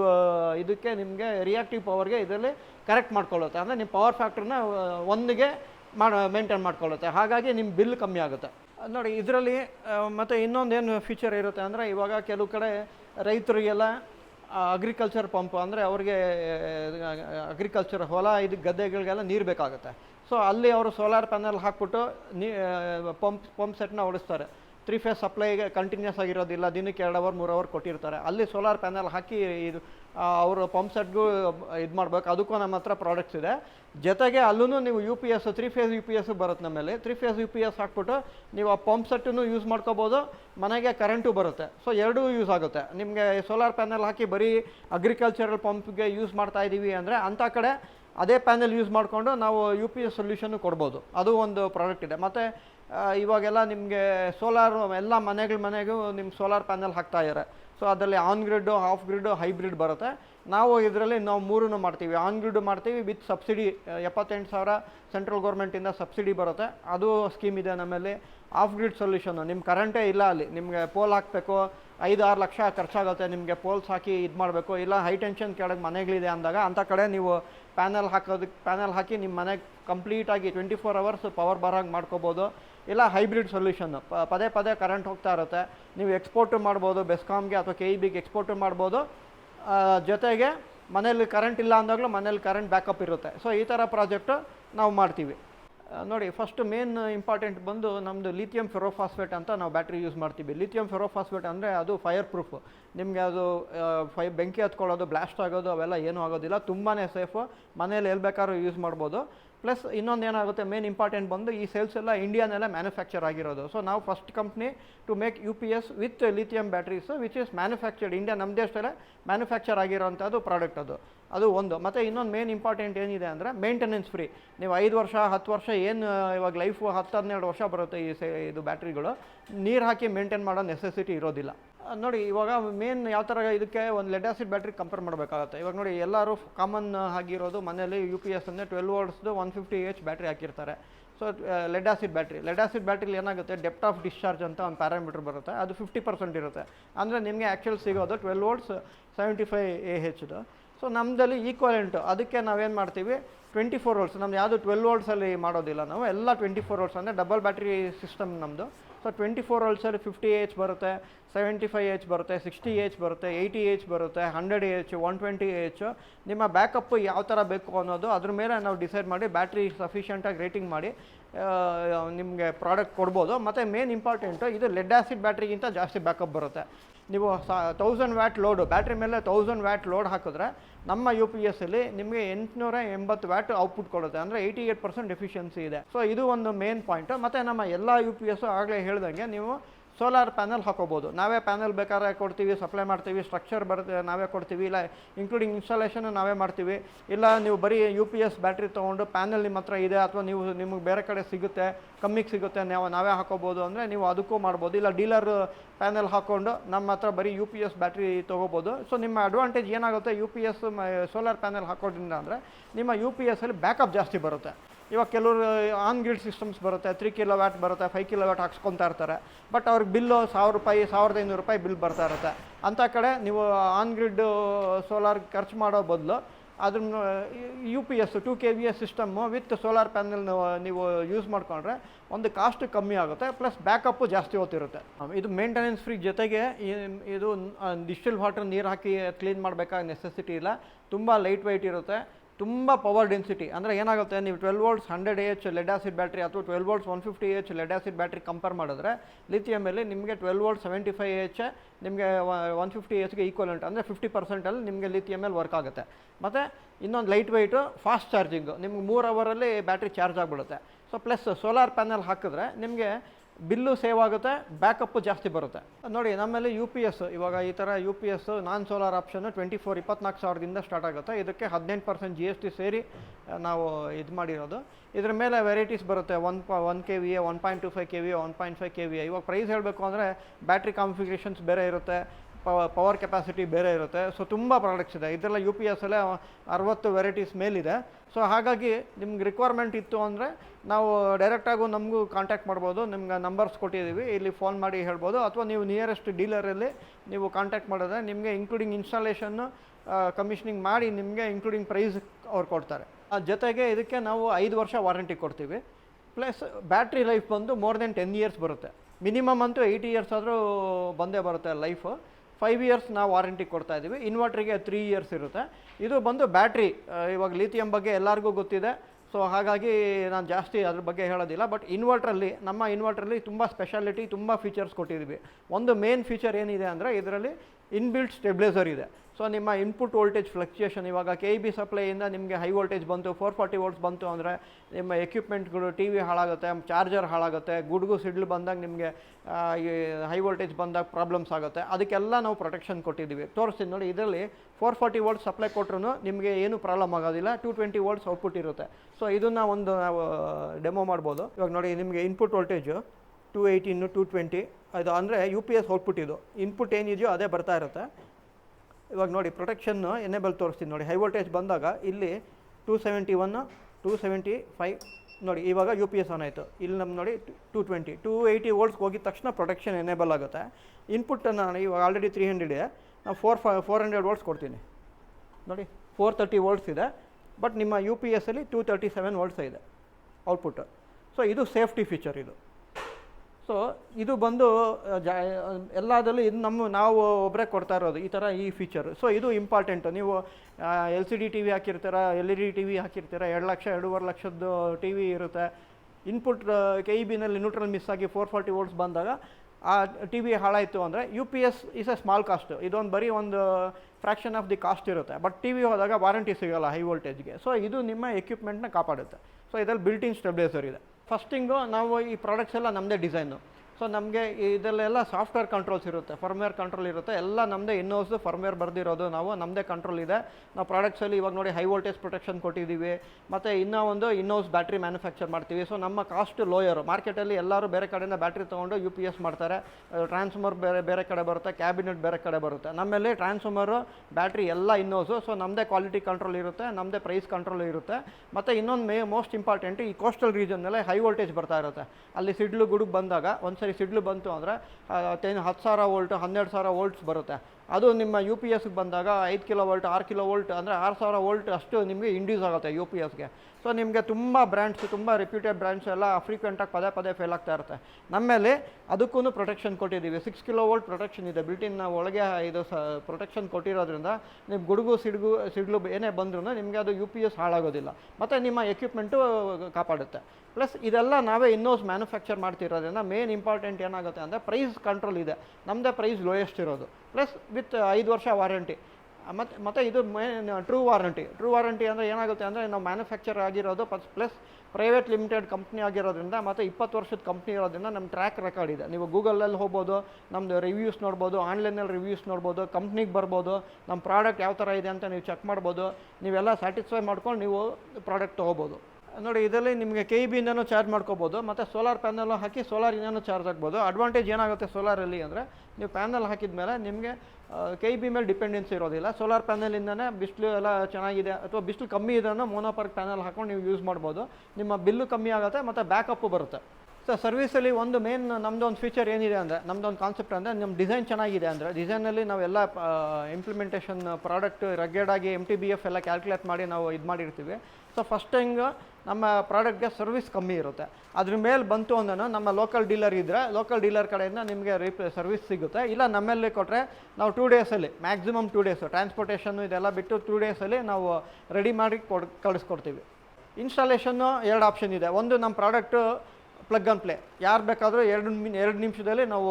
ಇದಕ್ಕೆ ನಿಮಗೆ ರಿಯಾಕ್ಟಿವ್ ಪವರ್ಗೆ ಇದರಲ್ಲಿ ಕರೆಕ್ಟ್ ಮಾಡ್ಕೊಳ್ಳುತ್ತೆ. ಅಂದರೆ ನಿಮ್ಮ ಪವರ್ ಫ್ಯಾಕ್ಟ್ರನ್ನ ಒಂದಿಗೆ ಮಾಡಿ ಮೇಂಟೈನ್ ಮಾಡ್ಕೊಳ್ಳುತ್ತೆ. ಹಾಗಾಗಿ ನಿಮ್ಮ ಬಿಲ್ ಕಮ್ಮಿ ಆಗುತ್ತೆ. ನೋಡಿ, ಇದರಲ್ಲಿ ಮತ್ತು ಇನ್ನೊಂದೇನು ಫೀಚರ್ ಇರುತ್ತೆ ಅಂದರೆ ಇವಾಗ ಕೆಲವು ಕಡೆ ರೈತರಿಗೆಲ್ಲ ಅಗ್ರಿಕಲ್ಚರ್ ಪಂಪ್ ಅಂದರೆ ಅವ್ರಿಗೆ ಅಗ್ರಿಕಲ್ಚರ್ ಹೊಲ, ಇದು ಗದ್ದೆಗಳಿಗೆಲ್ಲ ನೀರು ಬೇಕಾಗುತ್ತೆ. ಸೊ ಅಲ್ಲಿ ಅವರು ಸೋಲಾರ್ ಪ್ಯಾನಲ್ ಹಾಕ್ಬಿಟ್ಟು ನೀ ಪಂಪ್ ಪಂಪ್ ಸೆಟ್ನ ಓಡಿಸ್ತಾರೆ. ತ್ರೀ ಫೇಸ್ ಸಪ್ಲೈಗೆ ಕಂಟಿನ್ಯೂಸ್ ಆಗಿರೋದಿಲ್ಲ. ದಿನಕ್ಕೆ ಎರಡು ಅವರ್ ಮೂರು ಅವರ್ ಕೊಟ್ಟಿರ್ತಾರೆ. ಅಲ್ಲಿ ಸೋಲಾರ್ ಪ್ಯಾನಲ್ ಹಾಕಿ ಇದು ಅವರು ಪಂಪ್ ಸೆಟ್ಗೂ ಇದು ಮಾಡ್ಬೇಕು. ಅದಕ್ಕೂ ನಮ್ಮ ಹತ್ರ ಪ್ರಾಡಕ್ಟ್ಸ್ ಇದೆ. ಜೊತೆಗೆ ಅಲ್ಲೂ ನೀವು U P S three phase U P S ಬರುತ್ತೆ ನಮ್ಮಲ್ಲಿ three phase U P S ಹಾಕ್ಬಿಟ್ಟು ನೀವು ಆ ಪಂಪ್ ಸೆಟ್ಟನ್ನು ಯೂಸ್ ಮಾಡ್ಕೋಬೋದು. ಮನೆಗೆ ಕರೆಂಟು ಬರುತ್ತೆ. ಸೊ ಎರಡೂ ಯೂಸ್ ಆಗುತ್ತೆ. ನಿಮಗೆ ಸೋಲಾರ್ ಪ್ಯಾನಲ್ ಹಾಕಿ ಬರೀ ಅಗ್ರಿಕಲ್ಚರಲ್ ಪಂಪ್ಗೆ ಯೂಸ್ ಮಾಡ್ತಾ ಇದ್ದೀವಿ ಅಂದರೆ ಅಂಥ ಕಡೆ ಅದೇ ಪ್ಯಾನೆಲ್ ಯೂಸ್ ಮಾಡಿಕೊಂಡು ನಾವು ಯು ಪಿ ಎಸ್ ಸೊಲ್ಯೂಷನ್ನು ಕೊಡ್ಬೋದು. ಅದು ಒಂದು ಪ್ರಾಡಕ್ಟ್ ಇದೆ. ಮತ್ತು ಇವಾಗೆಲ್ಲ ನಿಮಗೆ ಸೋಲಾರ್ ಎಲ್ಲ ಮನೆಗಳ ಮನೆಗೂ ನಿಮ್ಮ ಸೋಲಾರ್ ಪ್ಯಾನೆಲ್ ಹಾಕ್ತಾ ಇದ್ದಾರೆ ಸೊ ಅದರಲ್ಲಿ on grid off grid hybrid ಬರುತ್ತೆ. ನಾವು ಇದರಲ್ಲಿ ನಾವು ಮೂರನ್ನು ಮಾಡ್ತೀವಿ. ಆನ್ ಗ್ರಿಡ್ ಮಾಡ್ತೀವಿ ವಿತ್ ಸಬ್ಸಿಡಿ ಎಪ್ಪತ್ತೆಂಟು ಸಾವಿರ ಸೆಂಟ್ರಲ್ ಗೌರ್ಮೆಂಟಿಂದ ಸಬ್ಸಿಡಿ ಬರುತ್ತೆ. ಅದು ಸ್ಕೀಮ್ ಇದೆ ನಮ್ಮಲ್ಲಿ. ಆಫ್ ಗ್ರಿಡ್ ಸೊಲ್ಯೂಷನ್ನು ನಿಮ್ಮ ಕರೆಂಟೇ ಇಲ್ಲ ಅಲ್ಲಿ. ನಿಮಗೆ ಪೋಲ್ ಹಾಕಬೇಕು ಐದು ಆರು ಲಕ್ಷ ಖರ್ಚಾಗುತ್ತೆ. ನಿಮಗೆ ಪೋಲ್ಸ್ ಹಾಕಿ ಇದು ಮಾಡಬೇಕು. ಇಲ್ಲ ಹೈ ಟೆನ್ಷನ್ ಕೆಳಗೆ ಮನೆಗಳಿದೆ ಅಂದಾಗ ಅಂಥ ಕಡೆ ನೀವು ಪ್ಯಾನಲ್ ಹಾಕೋದಕ್ಕೆ ಪ್ಯಾನಲ್ ಹಾಕಿ ನಿಮ್ಮ ಮನೆಗೆ ಕಂಪ್ಲೀಟಾಗಿ ಟ್ವೆಂಟಿ ಫೋರ್ ಅವರ್ಸ್ ಪವರ್ ಬರೋಂಗೆ ಮಾಡ್ಕೋಬೋದು. ಇಲ್ಲ ಹೈಬ್ರಿಡ್ ಸೊಲ್ಯೂಷನ್ನು ಪದೇ ಪದೇ ಕರೆಂಟ್ ಹೋಗ್ತಾ ಇರುತ್ತೆ. ನೀವು ಎಕ್ಸ್ಪೋರ್ಟು ಮಾಡ್ಬೋದು ಬೆಸ್ಕಾಮ್ಗೆ ಅಥವಾ ಕೆ ಇ ಬಿಗೆ ಎಕ್ಸ್ಪೋರ್ಟು ಮಾಡ್ಬೋದು. ಜೊತೆಗೆ ಮನೇಲಿ ಕರೆಂಟ್ ಇಲ್ಲ ಅಂದಾಗಲೂ ಮನೇಲಿ ಕರೆಂಟ್ ಬ್ಯಾಕಪ್ ಇರುತ್ತೆ. ಸೊ ಈ ಥರ ಪ್ರಾಜೆಕ್ಟು ನಾವು ಮಾಡ್ತೀವಿ. ನೋಡಿ ಫಸ್ಟ್ ಮೇನ್ ಇಂಪಾರ್ಟೆಂಟ್ ಬಂದು ನಮ್ಮದು ಲಿಥಿಯಂ ಫೆರೋಫಾಸ್ಫೇಟ್ ಅಂತ ನಾವು ಬ್ಯಾಟ್ರಿ ಯೂಸ್ ಮಾಡ್ತೀವಿ. ಲಿಥಿಯಂ ಫೆರೋಫಾಸ್ಫೇಟ್ ಅಂದರೆ ಅದು ಫೈರ್ ಪ್ರೂಫ್ ನಿಮಗೆ ಅದು ಫೈ, ಬೆಂಕಿ ಹತ್ಕೊಳ್ಳೋದು ಬ್ಲಾಸ್ಟ್ ಆಗೋದು, ಅವೆಲ್ಲ ಏನೂ ಆಗೋದಿಲ್ಲ. ತುಂಬಾ ಸೇಫು ಮನೇಲಿ ಎಲ್ಲಿ ಬೇಕಾದ್ರೂ ಯೂಸ್ ಮಾಡ್ಬೋದು. ಪ್ಲಸ್ ಇನ್ನೊಂದು ಏನಾಗುತ್ತೆ ಮೇನ್ ಇಂಪಾರ್ಟೆಂಟ್ ಬಂದು ಈ ಸೇಲ್ಸ್ ಎಲ್ಲ ಇಂಡಿಯಾನೆಲ್ಲ ಮ್ಯಾನುಫ್ಯಾಕ್ಚರ್ ಆಗಿರೋದು. ಸೊ ನಾವು first company to make U P S with lithium batteries which is manufactured India ನಮ್ಮ ದೇಶದಲ್ಲೇ ಮ್ಯಾನುಫ್ಯಾಕ್ಚರ್ ಆಗಿರೋಂಥದ್ದು ಪ್ರಾಡಕ್ಟ್ ಅದು. ಅದು ಒಂದು. ಮತ್ತು ಇನ್ನೊಂದು ಮೇನ್ ಇಂಪಾರ್ಟೆಂಟ್ ಏನಿದೆ ಅಂದರೆ ಮೇಂಟೆನೆನ್ಸ್ ಫ್ರೀ ನೀವು ಐದು ವರ್ಷ, ಹತ್ತು ವರ್ಷ ಏನು ಇವಾಗ ಲೈಫು ಹತ್ತು, ಹನ್ನೆರಡು ವರ್ಷ ಬರುತ್ತೆ ಈ ಸೇ, ಇದು ಬ್ಯಾಟ್ರಿಗಳು. ನೀರು ಹಾಕಿ ಮೇಂಟೈನ್ ಮಾಡೋ ನೆಸೆಸಿಟಿ ಇರೋದಿಲ್ಲ. ನೋಡಿ, ಇವಾಗ ಮೇನ್ ಯಾವ ಥರ ಇದಕ್ಕೆ ಒಂದು ಲೆಡ್ ಆಸಿಡ್ ಬ್ಯಾಟ್ರಿ ಕಂಪೇರ್ ಮಾಡಬೇಕಾಗುತ್ತೆ. ಇವಾಗ ನೋಡಿ, ಎಲ್ಲರೂ ಕಾಮನ್ ಆಗಿರೋದು ಮನೇಲಿ ಯು ಪಿ ಎಸ್ ಅಂದರೆ ಟ್ವೆಲ್ ವರ್ಡ್ಸ್ದು ಒನ್ ಫಿಫ್ಟಿ ಎಚ್ ಬ್ಯಾಟ್ರಿ ಹಾಕಿರ್ತಾರೆ. So lead acid battery lead acid ಬ್ಯಾಟ್ರಿಲಿ ಏನಾಗುತ್ತೆ? ಡೆಪ್ಟ್ ಆಫ್ ಡಿಸ್ಚಾರ್ಜ್ ಅಂತ ಒಂದು ಪ್ಯಾರಾಮೀಟರ್ ಬರುತ್ತೆ. ಅದು ಫಿಫ್ಟಿ ಪರ್ಸೆಂಟ್ ಇರುತ್ತೆ. ಅಂದರೆ ನಿಮಗೆ ಆ್ಯಕ್ಚುಲ್ ಸಿಗೋದು twelve volts seventy five A ಹೆಚ್ದು so ನಮ್ಮದಲ್ಲಿ ಈಕ್ವಲೆಂಟು ಅದಕ್ಕೆ ನಾವೇನು ಮಾಡ್ತೀವಿ? ಟ್ವೆಂಟಿ ಫೋರ್ ವೋಲ್ಟ್ಸ್ ನಮ್ದು ಯಾವುದು ಟ್ವೆಲ್ ವೋಲ್ಟ್ಸಲ್ಲಿ ಮಾಡೋದಿಲ್ಲ ನಾವು. ಎಲ್ಲ ಟ್ವೆಂಟಿ ಫೋರ್ ವೋಲ್ಟ್ಸ್ ಅಂದರೆ ಡಬಲ್ ಬ್ಯಾಟ್ರಿ ಸಿಸ್ಟಮ್ ನಮ್ಮದು ಸೊ ಟ್ವೆಂಟಿ ಫೋರ್ ವೋಲ್ಟ್ಸಲ್ಲಿ ಫಿಫ್ಟಿ ಎಚ್ ಬರುತ್ತೆ ಸೆವೆಂಟಿ ಫೈವ್ ಎಚ್ ಬರುತ್ತೆ ಸಿಕ್ಸ್ಟಿ ಎಚ್ ಬರುತ್ತೆ ಏಯ್ಟಿ ಎಚ್ ಬರುತ್ತೆ hundred H one twenty H ನಿಮ್ಮ ಬ್ಯಾಕಪ್ ಯಾವ ಥರ ಬೇಕು ಅನ್ನೋದು ಅದ್ರ ಮೇಲೆ ನಾವು ಡಿಸೈಡ್ ಮಾಡಿ ಬ್ಯಾಟ್ರಿ ಸಫಿಷಿಯೆಂಟಾಗಿ ರೇಟಿಂಗ್ ಮಾಡಿ ನಿಮಗೆ ಪ್ರಾಡಕ್ಟ್ ಕೊಡ್ಬೋದು. ಮತ್ತು ಮೇನ್ ಇಂಪಾರ್ಟೆಂಟು ಇದು ಲೆಡ್ ಆ್ಯಸಿಡ್ ಬ್ಯಾಟ್ರಿಗಿಂತ ಜಾಸ್ತಿ ಬ್ಯಾಕಪ್ ಬರುತ್ತೆ. ನೀವು ಸಾ ತೌಸಂಡ್ ವ್ಯಾಟ್ ಲೋಡು ಬ್ಯಾಟ್ರಿ ಮೇಲೆ ತೌಸಂಡ್ ವ್ಯಾಟ್ ಲೋಡ್ ಹಾಕಿದ್ರೆ ನಮ್ಮ ಯು ಪಿ ಎಸ್ ಅಲ್ಲಿ ನಿಮಗೆ ಎಂಟುನೂರ ಎಂಬತ್ತು ವ್ಯಾಟ್ ಔಟ್ಪುಟ್ ಕೊಡುತ್ತೆ. ಅಂದರೆ ಏಯ್ಟಿ ಏಟ್ ಪರ್ಸೆಂಟ್ ಎಫಿಷಿಯನ್ಸಿ ಇದೆ. ಸೊ ಇದು ಒಂದು ಮೇನ್ ಪಾಯಿಂಟ್ ಮತ್ತು ನಮ್ಮ ಎಲ್ಲ ಯು ಪಿ ಎಸ್ಸು ಆಗಲೇ ಹೇಳ್ದಂಗೆ ನೀವು ಸೋಲಾರ್ ಪ್ಯಾನಲ್ ಹಾಕೋಬೋದು. ನಾವೇ ಪ್ಯಾನಲ್ ಬೇಕಾದ್ರೆ ಕೊಡ್ತೀವಿ ಸಪ್ಲೈ ಮಾಡ್ತೀವಿ ಸ್ಟ್ರಕ್ಚರ್ ಬರುತ್ತೆ ನಾವೇ ಕೊಡ್ತೀವಿ, ಇಲ್ಲ ಇನ್ಕ್ಲೂಡಿಂಗ್ ಇನ್ಸ್ಟಾಲೇಷನ್ ನಾವೇ ಮಾಡ್ತೀವಿ. ಇಲ್ಲ ನೀವು ಬರೀ ಯು ಪಿ ಎಸ್ ಬ್ಯಾಟ್ರಿ ತೊಗೊಂಡು ಪ್ಯಾನಲ್ ನಿಮ್ಮ ಹತ್ರ ಇದೆ ಅಥವಾ ನೀವು, ನಿಮಗೆ ಬೇರೆ ಕಡೆ ಸಿಗುತ್ತೆ, ಕಮ್ಮಿಗೆ ಸಿಗುತ್ತೆ, ನಾವು, ನಾವೇ ಹಾಕೋಬೋದು ಅಂದರೆ ನೀವು ಅದಕ್ಕೂ ಮಾಡ್ಬೋದು. ಇಲ್ಲ ಡೀಲರ್ ಪ್ಯಾನಲ್ ಹಾಕ್ಕೊಂಡು ನಮ್ಮ ಹತ್ರ ಬರೀ ಯು ಪಿ ಎಸ್ ಬ್ಯಾಟ್ರಿ ತೊಗೋಬೋದು. ಸೊ ನಿಮ್ಮ ಅಡ್ವಾಂಟೇಜ್ ಏನಾಗುತ್ತೆ? U P S solar panel ಹಾಕೋದ್ರಿಂದ ಅಂದರೆ ನಿಮ್ಮ ಯು ಪಿ ಎಸ್ಸಲ್ಲಿ ಬ್ಯಾಕಪ್ ಜಾಸ್ತಿ ಬರುತ್ತೆ. ಇವಾಗ ಕೆಲವರು ಆನ್ ಗ್ರಿಡ್ ಸಿಸ್ಟಮ್ಸ್ ಬರುತ್ತೆ ತ್ರೀ ಕಿಲೋ ವ್ಯಾಟ್ ಬರುತ್ತೆ ಫೈವ್ ಕಿಲೋ ವ್ಯಾಟ್ ಹಾಕ್ಸ್ಕೊತಾ ಇರ್ತಾರೆ. ಬಟ್ ಅವ್ರಿಗೆ ಬಿಲ್ಲು ಸಾವಿರ ರೂಪಾಯಿ, ಸಾವಿರದ ಐನೂರು ರೂಪಾಯಿ ಬಿಲ್ ಬರ್ತಾ ಇರುತ್ತೆ. ಅಂಥ ಕಡೆ ನೀವು ಆನ್ ಗ್ರಿಡ್ ಸೋಲಾರ್ ಖರ್ಚು ಮಾಡೋ ಬದಲು ಅದನ್ನು U P S two K V S system with solar panel ನೀವು ಯೂಸ್ ಮಾಡಿಕೊಂಡ್ರೆ ಒಂದು ಕಾಸ್ಟ್ ಕಮ್ಮಿ ಆಗುತ್ತೆ ಪ್ಲಸ್ ಬ್ಯಾಕಪ್ಪು ಜಾಸ್ತಿ ಹೊತ್ತಿರುತ್ತೆ. ಇದು ಮೇಂಟೆನೆನ್ಸ್ ಫ್ರೀ ಜೊತೆಗೆ ಇದು ಡಿಸ್ಟಿಲ್ ವಾಟರ್ ನೀರು ಹಾಕಿ ಕ್ಲೀನ್ ಮಾಡಬೇಕಾದ ನೆಸೆಸಿಟಿ ಇಲ್ಲ. ತುಂಬ ಲೈಟ್ ವೈಟ್ ಇರುತ್ತೆ. ತುಂಬ ಪವರ್ ಡೆನ್ಸಿಟಿ ಅಂದರೆ ಏನಾಗುತ್ತೆ, ನೀವು twelve volts hundred A H lead acid battery ಅಥವಾ twelve volts one fifty H lead acid battery compare ಮಾಡಿದ್ರೆ ಲಿಥಿಯಮಲ್ಲಿ ನಿಮಗೆ twelve volt seventy five H ನಿಮಗೆ ಒನ್ ಫಿಫ್ಟಿ ಎಚ್ಗೆ ಈಕ್ವಲೆಂಟ್ ಅಂದರೆ ಫಿಫ್ಟಿ ಪರ್ಸೆಂಟಲ್ಲಿ ನಿಮಗೆ ಲಿಥಿಯಮಲ್ಲಿ ವರ್ಕ್ ಆಗುತ್ತೆ. ಮತ್ತು ಇನ್ನೊಂದು ಲೈಟ್ ವೆಯ್ಟು ಫಾಸ್ಟ್ ಚಾರ್ಜಿಂಗು ನಿಮ್ಗೆ ಮೂರು ಅವರಲ್ಲಿ ಬ್ಯಾಟ್ರಿ ಚಾರ್ಜ್ ಆಗಿಬಿಡುತ್ತೆ. ಸೊ ಪ್ಲಸ್ ಸೋಲಾರ್ ಪ್ಯಾನಲ್ ಹಾಕಿದ್ರೆ ನಿಮಗೆ ಬಿಲ್ಲು ಸೇವ್ ಆಗುತ್ತೆ, ಬ್ಯಾಕಪ್ಪು ಜಾಸ್ತಿ ಬರುತ್ತೆ. ನೋಡಿ, ನಮ್ಮಲ್ಲಿ ಯು ಪಿ ಎಸ್ ಇವಾಗ ಈ ಥರ U P S non solar option twenty four ಇಪ್ಪತ್ನಾಲ್ಕು ಸಾವಿರದಿಂದ ಸ್ಟಾರ್ಟ್ ಆಗುತ್ತೆ. ಇದಕ್ಕೆ ಹದಿನೆಂಟು ಪರ್ಸೆಂಟ್ ಜಿ ಎಸ್ ಟಿ ಸೇರಿ ನಾವು ಇದು ಮಾಡಿರೋದು. ಇದ್ರ ಮೇಲೆ ವೆರೈಟೀಸ್ ಬರುತ್ತೆ. ಒನ್ ಪ one K V one point two five K V one point five K V ಇವಾಗ ಪ್ರೈಸ್ ಹೇಳಬೇಕು ಅಂದರೆ ಬ್ಯಾಟ್ರಿ ಕಾನ್ಫಿಗರೇಷನ್ಸ್ ಬೇರೆ ಇರುತ್ತೆ. ಪವರ್ ಕೆಪಾಸಿಟಿ ಬೇರೆ ಇರುತ್ತೆ. ಸೊ ತುಂಬ ಪ್ರಾಡಕ್ಟ್ಸ್ ಇದೆ. ಇದೆಲ್ಲ ಯು ಪಿ ಎಸ್ ಅಲ್ಲೇ ಅರವತ್ತು ವೆರೈಟೀಸ್ ಮೇಲಿದೆ. ಸೊ ಹಾಗಾಗಿ ನಿಮ್ಗೆ ರಿಕ್ವೈರ್ಮೆಂಟ್ ಇತ್ತು ಅಂದರೆ ನಾವು ಡೈರೆಕ್ಟಾಗೂ ನಮಗೂ ಕಾಂಟ್ಯಾಕ್ಟ್ ಮಾಡ್ಬೋದು. ನಿಮ್ಗೆ ನಂಬರ್ಸ್ ಕೊಟ್ಟಿದ್ದೀವಿ. ಇಲ್ಲಿ ಫೋನ್ ಮಾಡಿ ಹೇಳ್ಬೋದು. ಅಥವಾ ನೀವು ನಿಯರೆಸ್ಟ್ ಡೀಲರಲ್ಲಿ ನೀವು ಕಾಂಟ್ಯಾಕ್ಟ್ ಮಾಡಿದ್ರೆ ನಿಮಗೆ ಇನ್ಕ್ಲೂಡಿಂಗ್ ಇನ್ಸ್ಟಾಲೇಷನ್ನು ಕಮಿಷನಿಂಗ್ ಮಾಡಿ ನಿಮಗೆ ಇನ್ಕ್ಲೂಡಿಂಗ್ ಪ್ರೈಸ್ ಅವ್ರು ಕೊಡ್ತಾರೆ. ಜೊತೆಗೆ ಇದಕ್ಕೆ ನಾವು ಐದು ವರ್ಷ ವಾರಂಟಿ ಕೊಡ್ತೀವಿ. ಪ್ಲಸ್ ಬ್ಯಾಟ್ರಿ ಲೈಫ್ ಬಂದು ಮೋರ್ ದೆನ್ ಟೆನ್ ಇಯರ್ಸ್ ಬರುತ್ತೆ. ಮಿನಿಮಮ್ ಅಂತೂ ಏಯ್ಟಿ ಇಯರ್ಸ್ ಆದರೂ ಬಂದೇ ಬರುತ್ತೆ ಲೈಫು ಫೈವ್ ಇಯರ್ಸ್ ನಾವು ವಾರಂಟಿ ಕೊಡ್ತಾ ಇದ್ದೀವಿ ಇನ್ವರ್ಟ್ರಿಗೆ ತ್ರೀ ಇಯರ್ಸ್ ಇರುತ್ತೆ. ಇದು ಬಂದು ಬ್ಯಾಟ್ರಿ ಇವಾಗ ಲಿಥಿಯಂ ಬಗ್ಗೆ ಎಲ್ಲರಿಗೂ ಗೊತ್ತಿದೆ. ಸೊ ಹಾಗಾಗಿ ನಾನು ಜಾಸ್ತಿ ಅದ್ರ ಬಗ್ಗೆ ಹೇಳೋದಿಲ್ಲ. ಬಟ್ ಇನ್ವರ್ಟ್ರಲ್ಲಿ ನಮ್ಮ ಇನ್ವರ್ಟ್ರಲ್ಲಿ ತುಂಬ ಸ್ಪೆಷಾಲಿಟಿ ತುಂಬ ಫೀಚರ್ಸ್ ಕೊಟ್ಟಿದ್ದೀವಿ ಒಂದು ಮೇನ್ ಫೀಚರ್ ಏನಿದೆ ಅಂದರೆ, ಇದರಲ್ಲಿ ಇನ್ಬಿಲ್ಟ್ ಸ್ಟೆಬ್ಲೈಸರ್ ಇದೆ. ಸೊ ನಿಮ್ಮ ಇನ್ಪುಟ್ ವೋಲ್ಟೇಜ್ ಫ್ಲಕ್ಚುಯೇಷನ್ ಇವಾಗ ಕೆ ಇ ಬಿ ಸಪ್ಲೈಯಿಂದ ನಿಮಗೆ ಹೈ ವೋಲ್ಟೇಜ್ ಬಂತು ಫೋರ್ ಫಾರ್ಟಿ ವೋಲ್ಟ್ಸ್ ಬಂತು ಅಂದರೆ ನಿಮ್ಮ ಎಕ್ವಿಪ್ಮೆಂಟ್ಗಳು ಟಿ ವಿ ಹಾಳಾಗುತ್ತೆ ಚಾರ್ಜರ್ ಹಾಳಾಗುತ್ತೆ, ಗುಡುಗು ಸಿಡ್ಲು ಬಂದಾಗ ನಿಮಗೆ ಹೈ ವೋಲ್ಟೇಜ್ ಬಂದಾಗ ಪ್ರಾಬ್ಲಮ್ಸ್ ಆಗುತ್ತೆ. ಅದಕ್ಕೆಲ್ಲ ನಾವು ಪ್ರೊಟೆಕ್ಷನ್ ಕೊಟ್ಟಿದ್ದೀವಿ. ತೋರಿಸ್ತೀನಿ ನೋಡಿ, ಇದರಲ್ಲಿ ಫೋರ್ ಫಾರ್ಟಿ ವೋಲ್ಟ್ಸ್ ಸಪ್ಲೈ ಕೊಟ್ಟರು ನಿಮಗೆ ಏನು ಪ್ರಾಬ್ಲಮ್ ಆಗೋದಿಲ್ಲ ಟು ಟ್ವೆಂಟಿ ವೋಲ್ಟ್ಸ್ ಔಟ್ಪುಟ್ ಇರುತ್ತೆ. ಸೊ ಇದನ್ನು ಒಂದು ನಾವು ಡೆಮೋ ಮಾಡ್ಬೋದು. ಇವಾಗ ನೋಡಿ, ನಿಮಗೆ input voltage two eighteen two twenty ಅದು ಅಂದರೆ ಯು ಪಿ ಎಸ್ ಔಟ್ಪುಟ್ ಇದು. ಇನ್ಪುಟ್ ಏನಿದೆಯೋ ಅದೇ ಬರ್ತಾ ಇರುತ್ತೆ. ಇವಾಗ ನೋಡಿ ಪ್ರೊಟೆಕ್ಷನ್ನು ಎನೇಬಲ್ ತೋರಿಸ್ತೀನಿ ನೋಡಿ. ಹೈ ವೋಲ್ಟೇಜ್ ಬಂದಾಗ ಇಲ್ಲಿ two seventy one two seventy five ನೋಡಿ, ಇವಾಗ ಯು ಪಿ ಎಸ್ ಆನ್ ಆಯಿತು. ಇಲ್ಲಿ ನಮ್ಮ ನೋಡಿ ಟೂ ಟ್ವೆಂಟಿ ಟೂ ಏಯ್ಟಿ ವೋಲ್ಟ್ಸ್ಗೆ ಹೋಗಿದ ತಕ್ಷಣ ಪ್ರೊಟೆಕ್ಷನ್ ಎನೇಬಲ್ ಆಗುತ್ತೆ. ಇನ್ಪುಟ್ಟನ್ನು ಇವಾಗ ಆಲ್ರೆಡಿ ತ್ರೀ ಹಂಡ್ರೆಡ್ ಇದೆ. ನಾವು four five four hundred volts ಕೊಡ್ತೀನಿ. ನೋಡಿ ಫೋರ್ ತರ್ಟಿ ವೋಲ್ಟ್ಸ್ ಇದೆ. ಬಟ್ ನಿಮ್ಮ ಯು ಪಿ ಎಸ್ಸಲ್ಲಿ ಟೂ ತರ್ಟಿ ಸೆವೆನ್ ವೋಲ್ಟ್ಸ್ ಇದೆ ಔಟ್ಪುಟ್ ಸೊ ಇದು ಸೇಫ್ಟಿ ಫೀಚರ್ ಇದು. ಸೊ ಇದು ಬಂದು ಜಾ ಎಲ್ಲದರಲ್ಲೂ ಇದು ನಮ್ಮ, ನಾವು ಒಬ್ಬರೇ ಕೊಡ್ತಾ ಇರೋದು, ಈ ಥರ ಈ ಫೀಚರ್ ಸೊ ಇದು ಇಂಪಾರ್ಟೆಂಟು ನೀವು L C D T V ಹಾಕಿರ್ತೀರ L E D T V ಹಾಕಿರ್ತೀರ, ಎರಡು ಲಕ್ಷ, ಎರಡೂವರೆ ಲಕ್ಷದ್ದು ಟಿ ವಿ ಇರುತ್ತೆ. ಇನ್ಪುಟ್ ಕೆ ಇ ಬಿನಲ್ಲಿ ನ್ಯೂಟ್ರಲ್ ಮಿಸ್ ಆಗಿ ಫೋರ್ ಫಾರ್ಟಿ ವೋಲ್ಟ್ಸ್ ಬಂದಾಗ, ಆ ಟಿ ವಿ ಹಾಳಾಯಿತು ಅಂದರೆ U P S is a small cost ಇದೊಂದು ಬರೀ ಒಂದು ಫ್ರ್ಯಾಕ್ಷನ್ ಆಫ್ ದಿ ಕಾಸ್ಟ್ ಇರುತ್ತೆ. ಬಟ್ ಟಿ ವಿ ಹೋದಾಗ ವಾರಂಟಿ ಸಿಗೋಲ್ಲ ಹೈ ವೋಲ್ಟೇಜ್ಗೆ ಸೊ ಇದು ನಿಮ್ಮ ಎಕ್ವಿಪ್ಮೆಂಟ್ನ ಕಾಪಾಡುತ್ತೆ. ಸೊ ಇದರಲ್ಲಿ ಬಿಲ್ಟಿನ್ ಸ್ಟೆಬ್ಲೈಸರ್ ಇದೆ. ಫಸ್ಟಿಂಗು ನಾವು ಈ ಪ್ರಾಡಕ್ಟ್ಸ್ ಎಲ್ಲ ನಮ್ಮದೇ ಡಿಸೈನು ಸೊ ನಮಗೆ ಇದರಲ್ಲೆಲ್ಲ ಸಾಫ್ಟ್ವೇರ್ ಕಂಟ್ರೋಲ್ಸ್ ಇರುತ್ತೆ, ಫರ್ಮ್ವೇರ್ ಕಂಟ್ರೋಲ್ ಇರುತ್ತೆ. ಎಲ್ಲ ನಮ್ಮದೇ ಇನ್ನೋಸು ಫರ್ಮ್ವೇರ್ ಬರೆದಿರೋದು ನಾವು ನಮ್ಮದೇ ಕಂಟ್ರೋಲ್ ಇದೆ. ನಾವು ಪ್ರಾಡಕ್ಟ್ಸಲ್ಲಿ ಇವಾಗ ನೋಡಿ ಹೈ ವೋಲ್ಟೇಜ್ ಪ್ರೊಟೆಕ್ಷನ್ ಕೊಟ್ಟಿದ್ದೀವಿ. ಮತ್ತು ಇನ್ನೂ ಒಂದು ಇನ್ನೋಸ್ ಬ್ಯಾಟ್ರಿ ಮ್ಯಾನುಫ್ಯಾಕ್ಚರ್ ಮಾಡ್ತೀವಿ. ಸೊ ನಮ್ಮ ಕಾಸ್ಟ್ ಲೋಯರು ಮಾರ್ಕೆಟಲ್ಲಿ ಎಲ್ಲರೂ ಬೇರೆ ಕಡೆಯಿಂದ ಬ್ಯಾಟ್ರಿ ತೊಗೊಂಡು ಯು ಪಿ ಎಸ್ ಮಾಡ್ತಾರೆ. ಟ್ರಾನ್ಸ್ಫಾರ್ಮರ್ ಬೇರೆ ಬೇರೆ ಕಡೆ ಬರುತ್ತೆ ಕ್ಯಾಬಿನೆಟ್ ಬೇರೆ ಕಡೆ ಬರುತ್ತೆ. ನಮ್ಮಲ್ಲಿ ಟ್ರಾನ್ಸ್ಫಾರ್ಮರು ಬ್ಯಾಟ್ರಿ ಎಲ್ಲ ಇನ್ನೋಸು ಸೊ ನಮ್ಮದೇ ಕ್ವಾಲಿಟಿ ಕಂಟ್ರೋಲ್ ಇರುತ್ತೆ ನಮ್ಮದೇ ಪ್ರೈಸ್ ಕಂಟ್ರೋಲ್ ಇರುತ್ತೆ. ಮತ್ತು ಇನ್ನೊಂದು ಮೇ ಮೋಸ್ಟ್ ಇಂಪಾರ್ಟೆಂಟ್ ಈ ಕೋಸ್ಟಲ್ ರೀಜನ್ನಲ್ಲಿ ಹೈ ವೋಲ್ಟೇಜ್ ಬರ್ತಾ ಇರುತ್ತೆ. ಅಲ್ಲಿ ಸಿಡ್ಲು ಗುಡುಗು ಬಂದಾಗ ಒಂದ್ಸರಿ ಸಿಡ್ಲು ಬಂತು ಅಂದರೆ ಟೆನ್ ಹತ್ತು ಸಾವಿರ ವೋಲ್ಟ್, ಹನ್ನೆರಡು ಸಾವಿರ ವೋಲ್ಟ್ಸ್ ಬರುತ್ತೆ. ಅದು ನಿಮ್ಮ ಯು ಪಿ ಎಸ್ಗೆ ಬಂದಾಗ ಐದು ಕಿಲೋ ವೋಲ್ಟ್, ಆರು ಕಿಲೋ ವೋಲ್ಟ್ ಅಂದರೆ ಆರು ಸಾವಿರ ವೋಲ್ಟ್ ಅಷ್ಟು ನಿಮಗೆ ಇಂಡ್ಯೂಸ್ ಆಗುತ್ತೆ ಯು ಪಿ ಎಸ್ಗೆ ಸೊ ನಿಮಗೆ ತುಂಬ ಬ್ರ್ಯಾಂಡ್ಸ್ ತುಂಬ ರೆಪ್ಯೂಟೆಡ್ ಬ್ರ್ಯಾಂಡ್ಸ್ ಎಲ್ಲ ಫ್ರೀಕ್ವೆಂಟಾಗಿ ಪದೇ ಪದೇ ಫೇಲ್ ಆಗ್ತಾ ಇರುತ್ತೆ. ನಮ್ಮಲ್ಲಿ ಅದಕ್ಕೂ ಪ್ರೊಟೆಕ್ಷನ್ ಕೊಟ್ಟಿದ್ದೀವಿ. ಸಿಕ್ಸ್ ಕಿಲೋ ವೋಲ್ಟ್ ಪ್ರೊಟೆಕ್ಷನ್ ಇದೆ. ಬಿಲ್ಟಿನ್ ಒಳಗೆ ಇದು ಸ ಪ್ರೊಟೆಕ್ಷನ್ ಕೊಟ್ಟಿರೋದ್ರಿಂದ ನಿಮ್ಮ ಗುಡುಗು, ಸಿಡುಗು, ಸಿಡ್ಲು ಏನೇ ಬಂದ್ರೂ ನಿಮಗೆ ಅದು ಯು ಪಿ ಎಸ್ ಹಾಳಾಗೋದಿಲ್ಲ. ಮತ್ತು ನಿಮ್ಮ ಎಕ್ವಿಪ್ಮೆಂಟು ಕಾಪಾಡುತ್ತೆ. ಪ್ಲಸ್ ಇದೆಲ್ಲ ನಾವೇ ಇನ್ನೋಸ್ ಮ್ಯಾನುಫ್ಯಾಕ್ಚರ್ ಮಾಡ್ತಿರೋದ್ರಿಂದ ಮೇನ್ ಇಂಪಾರ್ಟೆಂಟ್ ಏನಾಗುತ್ತೆ ಅಂದರೆ ಪ್ರೈಸ್ ಕಂಟ್ರೋಲ್ ಇದೆ. ನಮ್ಮದೇ ಪ್ರೈಸ್ ಲೋಯೆಸ್ಟ್ ಇರೋದು. ಪ್ಲಸ್ ವಿತ್ ಐದು ವರ್ಷ ವಾರಂಟಿ ಮತ್ತು ಮತ್ತು ಇದು main true warranty true warranty ಅಂದರೆ ಏನಾಗುತ್ತೆ ಅಂದರೆ ನಾವು ಮ್ಯಾನುಫ್ಯಾಕ್ಚರ್ ಆಗಿರೋದು ಪಸ್ ಪ್ಲಸ್ ಪ್ರೈವೇಟ್ ಲಿಮಿಟೆಡ್ ಕಂಪ್ನಿ ಆಗಿರೋದ್ರಿಂದ ಮತ್ತು ಇಪ್ಪತ್ತು ವರ್ಷದ ಕಂಪ್ನಿ ಇರೋದ್ರಿಂದ ನಮ್ಮ ಟ್ರ್ಯಾಕ್ ರೆಕಾರ್ಡ್ ಇದೆ. ನೀವು ಗೂಗಲಲ್ಲಿ ಹೋಗ್ಬೋದು ನಮ್ಮದು ರಿವ್ಯೂಸ್ ನೋಡ್ಬೋದು ಆನ್ಲೈನಲ್ಲಿ ರಿವ್ಯೂಸ್ ನೋಡ್ಬೋದು ಕಂಪ್ನಿಗೆ ಬರ್ಬೋದು ನಮ್ಮ ಪ್ರಾಡಕ್ಟ್ ಯಾವ ಥರ ಇದೆ ಅಂತ ನೀವು ಚೆಕ್ ಮಾಡ್ಬೋದು, ನೀವೆಲ್ಲ ಸ್ಯಾಟಿಸ್ಫೈ ಮಾಡ್ಕೊಂಡು ನೀವು ಪ್ರಾಡಕ್ಟ್ ತೊಗೋಬೋದು. ನೋಡಿ, ಇದರಲ್ಲಿ ನಿಮಗೆ ಕೆ ಇ ಬಿಯಿಂದನೂ ಚಾರ್ಜ್ ಮಾಡ್ಕೋಬೋದು, ಮತ್ತು ಸೋಲಾರ್ ಪ್ಯಾನಲ್ಲೂ ಹಾಕಿ ಸೋಲಾರಿಂದನೂ ಚಾರ್ಜ್ ಆಗ್ಬೋದು. ಅಡ್ವಾಂಟೇಜ್ ಏನಾಗುತ್ತೆ ಸೋಲಾರಲ್ಲಿ ಅಂದರೆ ನೀವು ಪ್ಯಾನಲ್ ಹಾಕಿದ ಮೇಲೆ ನಿಮಗೆ ಕೆ ಬಿ ಮೇಲೆ ಡಿಪೆಂಡೆನ್ಸಿ ಇರೋದಿಲ್ಲ. ಸೋಲಾರ್ ಪ್ಯಾನಲಿಂದನೇ ಬಿಸಿಲು ಎಲ್ಲ ಚೆನ್ನಾಗಿದೆ ಅಥವಾ ಬಿಸಿಲು ಕಮ್ಮಿ ಇದನ್ನು ಮೋನೋಪಾರ್ಕ್ ಪ್ಯಾನಲ್ ಹಾಕೊಂಡು ನೀವು ಯೂಸ್ ಮಾಡ್ಬೋದು. ನಿಮ್ಮ ಬಿಲ್ಲು ಕಮ್ಮಿ ಆಗುತ್ತೆ ಮತ್ತು ಬ್ಯಾಕಪ್ಪು ಬರುತ್ತೆ. ಸೊ ಸರ್ವಿಸಲ್ಲಿ ಒಂದು ಮೇನ್ ನಮ್ಮದು ಒಂದು ಫೀಚರ್ ಏನಿದೆ ಅಂದರೆ ನಮ್ಮದು ಒಂದು ಕಾನ್ಸೆಪ್ಟ್ ಅಂದರೆ ನಮ್ಮ ಡಿಸೈನ್ ಚೆನ್ನಾಗಿದೆ ಅಂದರೆ ಡಿಸೈನಲ್ಲಿ ನಾವೆಲ್ಲ ಇಂಪ್ಲಿಮೆಂಟೇಷನ್ ಪ್ರಾಡಕ್ಟ್ ರಗ್ಗೆಡಾಗಿ ಎಂ ಟಿ ಬಿ ಎಫ್ ಎಲ್ಲ ಕ್ಯಾಲ್ಕುಲೇಟ್ ಮಾಡಿ ನಾವು ಇದು ಮಾಡಿರ್ತೀವಿ. ಸೊ ಫಸ್ಟ್ ಟೈಮ್ ನಮ್ಮ ಪ್ರಾಡಕ್ಟ್ಗೆ ಸರ್ವಿಸ್ ಕಮ್ಮಿ ಇರುತ್ತೆ. ಅದ್ರ ಮೇಲೆ ಬಂತು ಅಂದನು ನಮ್ಮ ಲೋಕಲ್ ಡೀಲರ್ ಇದ್ದರೆ ಲೋಕಲ್ ಡೀಲರ್ ಕಡೆಯಿಂದ ನಿಮಗೆ ರೀಪ್, ಸರ್ವಿಸ್ ಸಿಗುತ್ತೆ. ಇಲ್ಲ ನಮ್ಮಲ್ಲಿ ಕೊಟ್ಟರೆ ನಾವು ಟೂ ಡೇಸಲ್ಲಿ ಮ್ಯಾಕ್ಸಿಮಮ್ ಟೂ ಡೇಸು ಟ್ರಾನ್ಸ್ಪೋರ್ಟೇಷನ್ನು ಇದೆಲ್ಲ ಬಿಟ್ಟು ಟೂ ಡೇಸಲ್ಲಿ ನಾವು ರೆಡಿ ಮಾಡಿ ಕೊಡ್, ಕಳಿಸ್ಕೊಡ್ತೀವಿ. ಇನ್ಸ್ಟಾಲೇಷನ್ನು ಎರಡು ಆಪ್ಷನ್ ಇದೆ. ಒಂದು ನಮ್ಮ ಪ್ರಾಡಕ್ಟು ಪ್ಲಗ್ ಆ್ಯಂಡ್ ಪ್ಲೇ ಯಾರು ಬೇಕಾದರೂ ಎರಡು ಎರಡು ನಿಮಿಷದಲ್ಲಿ ನಾವು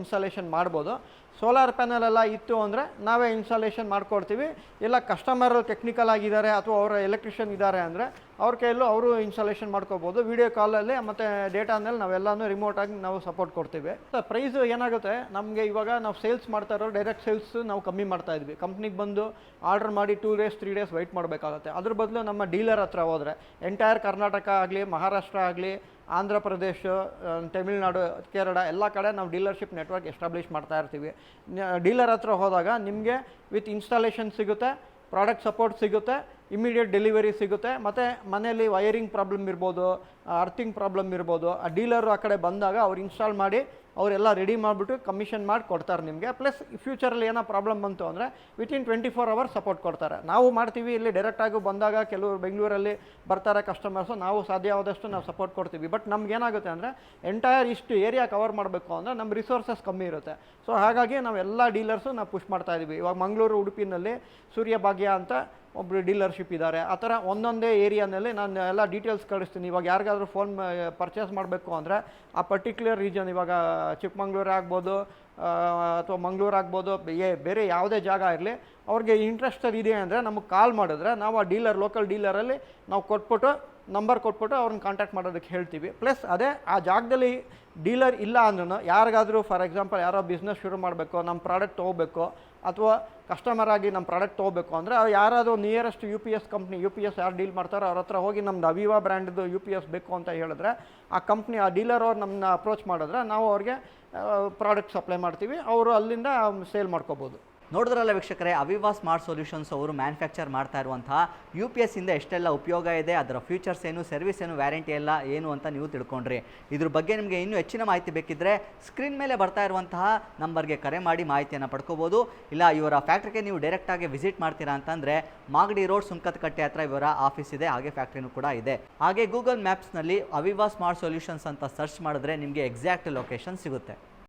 ಇನ್ಸ್ಟಾಲೇಷನ್ ಮಾಡ್ಬೋದು. ಸೋಲಾರ್ ಪ್ಯಾನಲ್ ಎಲ್ಲ ಇತ್ತು ಅಂದರೆ ನಾವೇ ಇನ್ಸ್ಟಾಲೇಷನ್ ಮಾಡ್ಕೊಡ್ತೀವಿ. ಇಲ್ಲ ಕಸ್ಟಮರ್ ಟೆಕ್ನಿಕಲ್ ಆಗಿದ್ದಾರೆ ಅಥವಾ ಅವರ ಎಲೆಕ್ಟ್ರಿಷಿಯನ್ ಇದ್ದಾರೆ ಅಂದರೆ ಅವ್ರ ಕೈಯಲ್ಲೂ ಅವರು ಇನ್ಸ್ಟಾಲೇಷನ್ ಮಾಡ್ಕೋಬೋದು. ವಿಡಿಯೋ ಕಾಲಲ್ಲಿ ಮತ್ತು ಡೇಟಾನಲ್ಲಿ ನಾವೆಲ್ಲನೂ ರಿಮೋಟಾಗಿ ನಾವು ಸಪೋರ್ಟ್ ಕೊಡ್ತೀವಿ. ಸರ್ ಪ್ರೈಸು ಏನಾಗುತ್ತೆ? ನಮಗೆ ಇವಾಗ ನಾವು ಸೇಲ್ಸ್ ಮಾಡ್ತಾ ಇರೋ ಡೈರೆಕ್ಟ್ ಸೇಲ್ಸ್ ನಾವು ಕಮ್ಮಿ ಮಾಡ್ತಾ ಇದ್ವಿ. ಕಂಪ್ನಿಗೆ ಬಂದು ಆರ್ಡರ್ ಮಾಡಿ two days three days wait ಮಾಡಬೇಕಾಗುತ್ತೆ. ಅದ್ರ ಬದಲು ನಮ್ಮ ಡೀಲರ್ ಹತ್ರ ಹೋದರೆ ಎಂಟೈರ್ ಕರ್ನಾಟಕ ಆಗಲಿ, ಮಹಾರಾಷ್ಟ್ರ ಆಗಲಿ ಆಂಧ್ರ ಪ್ರದೇಶ ತಮಿಳ್ನಾಡು, ಕೇರಳ ಎಲ್ಲ ಕಡೆ ನಾವು ಡೀಲರ್ಶಿಪ್ ನೆಟ್ವರ್ಕ್ ಎಸ್ಟಾಬ್ಲಿಷ್ ಮಾಡ್ತಾ ಇರ್ತೀವಿ. ಡೀಲರ್ ಹತ್ರ ಹೋದಾಗ ನಿಮಗೆ ವಿತ್ ಇನ್ಸ್ಟಾಲೇಷನ್ ಸಿಗುತ್ತೆ, ಪ್ರಾಡಕ್ಟ್ ಸಪೋರ್ಟ್ ಸಿಗುತ್ತೆ ಇಮಿಡಿಯೇಟ್ ಡೆಲಿವರಿ ಸಿಗುತ್ತೆ, ಮತ್ತು ಮನೆಯಲ್ಲಿ ವೈರಿಂಗ್ ಪ್ರಾಬ್ಲಮ್ ಇರ್ಬೋದು ಅರ್ಥಿಂಗ್ ಪ್ರಾಬ್ಲಮ್ ಇರ್ಬೋದು, ಆ ಡೀಲರು ಆ ಕಡೆ ಬಂದಾಗ ಅವ್ರು ಇನ್ಸ್ಟಾಲ್ ಮಾಡಿ ಅವರೆಲ್ಲ ರೆಡಿ ಮಾಡಿಬಿಟ್ಟು ಕಮಿಷನ್ ಮಾಡಿ ಕೊಡ್ತಾರೆ ನಿಮಗೆ. ಪ್ಲಸ್ ಫ್ಯೂಚರಲ್ಲಿ ಏನೋ ಪ್ರಾಬ್ಲಮ್ ಬಂತು ಅಂದರೆ within twenty four hours support ಕೊಡ್ತಾರೆ. ನಾವು ಮಾಡ್ತೀವಿ, ಇಲ್ಲಿ ಡೈರೆಕ್ಟಾಗಿ ಬಂದಾಗ ಕೆಲವರು ಬೆಂಗಳೂರಲ್ಲಿ ಬರ್ತಾರೆ ಕಸ್ಟಮರ್ಸು ನಾವು ಸಾಧ್ಯವಾದಷ್ಟು ನಾವು ಸಪೋರ್ಟ್ ಕೊಡ್ತೀವಿ. ಬಟ್ ನಮ್ಗೆ ಏನಾಗುತ್ತೆ ಅಂದರೆ ಎಂಟೈರ್ ಇಷ್ಟು ಏರಿಯಾ ಕವರ್ ಮಾಡಬೇಕು ಅಂದರೆ ನಮ್ಮ ರಿಸೋರ್ಸಸ್ ಕಮ್ಮಿ ಇರುತ್ತೆ. ಸೊ ಹಾಗಾಗಿ ನಾವು ಎಲ್ಲ ಡೀಲರ್ಸು ನಾವು ಪುಷ್ ಮಾಡ್ತಾ ಇದ್ದೀವಿ ಇವಾಗ ಮಂಗಳೂರು, ಉಡುಪಿನಲ್ಲಿ ಸೂರ್ಯಭಾಗ್ಯ ಅಂತ ಒಬ್ಬರು ಡೀಲರ್ಶಿಪ್ ಇದ್ದಾರೆ ಆ ಥರ ಒಂದೊಂದೇ ಏರಿಯಾನಲ್ಲಿ ನಾನು ಎಲ್ಲ ಡೀಟೇಲ್ಸ್ ಕಳಿಸ್ತೀನಿ. ಇವಾಗ ಯಾರಿಗಾದ್ರೂ ಫೋನ್ ಪರ್ಚೇಸ್ ಮಾಡಬೇಕು ಅಂದರೆ ಆ ಪರ್ಟಿಕ್ಯುಲರ್ ರೀಜನ್ ಇವಾಗ ಚಿಕ್ಕಮಂಗ್ಳೂರು ಆಗ್ಬೋದು ಅಥವಾ ಮಂಗಳೂರು ಆಗ್ಬೋದು, ಏ, ಬೇರೆ ಯಾವುದೇ ಜಾಗ ಇರಲಿ, ಅವ್ರಿಗೆ ಇಂಟ್ರೆಸ್ಟೆಡ್ ಇದೆ ಅಂದರೆ ನಮಗೆ ಕಾಲ್ ಮಾಡಿದ್ರೆ ನಾವು ಆ ಡೀಲರ್ ಲೋಕಲ್ ಡೀಲರಲ್ಲಿ ನಾವು ಕೊಟ್ಬಿಟ್ಟು ನಂಬರ್ ಕೊಟ್ಬಿಟ್ಟು ಅವ್ರನ್ನ ಕಾಂಟ್ಯಾಕ್ಟ್ ಮಾಡೋದಕ್ಕೆ ಹೇಳ್ತೀವಿ. ಪ್ಲಸ್ ಅದೇ ಆ ಜಾಗದಲ್ಲಿ ಡೀಲರ್ ಇಲ್ಲ ಅಂದ್ರೂ ಯಾರಿಗಾದರೂ ಫಾರ್ ಎಕ್ಸಾಂಪಲ್ ಯಾರೋ ಬಿಸ್ನೆಸ್ ಶುರು ಮಾಡಬೇಕು ನಮ್ಮ ಪ್ರಾಡಕ್ಟ್ ತೊಗೋಬೇಕು ಅಥವಾ ಕಸ್ಟಮರ್ ಆಗಿ ನಮ್ಮ ಪ್ರಾಡಕ್ಟ್ ತೊಗೋಬೇಕು ಅಂದರೆ ಯಾರಾದರೂ nearest U P S company U P S ಯಾರು ಡೀಲ್ ಮಾಡ್ತಾರೋ ಅವ್ರ ಹತ್ರ ಹೋಗಿ ನಮ್ಮದು ಅವಿವಾ ಬ್ರ್ಯಾಂಡ್ದು ಯು ಪಿ ಎಸ್ ಬೇಕು ಅಂತ ಹೇಳಿದ್ರೆ ಆ ಕಂಪ್ನಿ ಆ ಡೀಲರ್ ಅವ್ರು ನಮ್ಮನ್ನ ಅಪ್ರೋಚ್ ಮಾಡಿದ್ರೆ ನಾವು ಅವ್ರಿಗೆ ಪ್ರಾಡಕ್ಟ್ ಸಪ್ಲೈ ಮಾಡ್ತೀವಿ. ಅವರು ಅಲ್ಲಿಂದ ಸೇಲ್ ಮಾಡ್ಕೋಬೋದು. ನೋಡಿದ್ರಲ್ಲ ವೀಕ್ಷಕರೇ ಅವಿವಾ ಸ್ಮಾರ್ಟ್ ಸೊಲ್ಯೂಷನ್ಸ್ ಅವರು ಮ್ಯಾನುಫ್ಯಾಕ್ಚರ್ ಮಾಡ್ತಾ ಇರುವಂತಹ ಯು ಪಿ ಎಸ್ ಇಂದ ಎಷ್ಟೆಲ್ಲ ಉಪಯೋಗ ಇದೆ, ಅದರ ಫ್ಯೂಚರ್ಸ್ ಏನು ಸರ್ವಿಸ್ ಏನು ವ್ಯಾರಂಟಿ ಎಲ್ಲ ಏನು ಅಂತ ನೀವು ತಿಳ್ಕೊಂಡ್ರಿ. ಇದ್ರ ಬಗ್ಗೆ ನಿಮಗೆ ಇನ್ನೂ ಹೆಚ್ಚಿನ ಮಾಹಿತಿ ಬೇಕಿದ್ರೆ ಸ್ಕ್ರೀನ್ ಮೇಲೆ ಬರ್ತಾ ಇರುವಂತಹ ನಂಬರ್ಗೆ ಕರೆ ಮಾಡಿ ಮಾಹಿತಿಯನ್ನು ಪಡ್ಕೋಬೋದು. ಇಲ್ಲ, ಇವರ ಫ್ಯಾಕ್ಟ್ರಿಗೆ ನೀವು ಡೈರೆಕ್ಟಾಗಿ ವಿಸಿಟ್ ಮಾಡ್ತೀರಾ ಅಂತಂದರೆ ಮಾಗಡಿ ರೋಡ್ ಸುಂಕದಕಟ್ಟೆ ಹತ್ರ ಇವರ ಆಫೀಸ್ ಇದೆ, ಹಾಗೆ ಫ್ಯಾಕ್ಟ್ರಿನೂ ಕೂಡ ಇದೆ. ಹಾಗೆ ಗೂಗಲ್ ಮ್ಯಾಪ್ಸ್ನಲ್ಲಿ ಅವಿವಾ ಸ್ಮಾರ್ಟ್ ಸೊಲ್ಯೂಷನ್ಸ್ ಅಂತ ಸರ್ಚ್ ಮಾಡಿದ್ರೆ ನಿಮಗೆ ಎಕ್ಸಾಕ್ಟ್ ಲೊಕೇಶನ್ ಸಿಗುತ್ತೆ.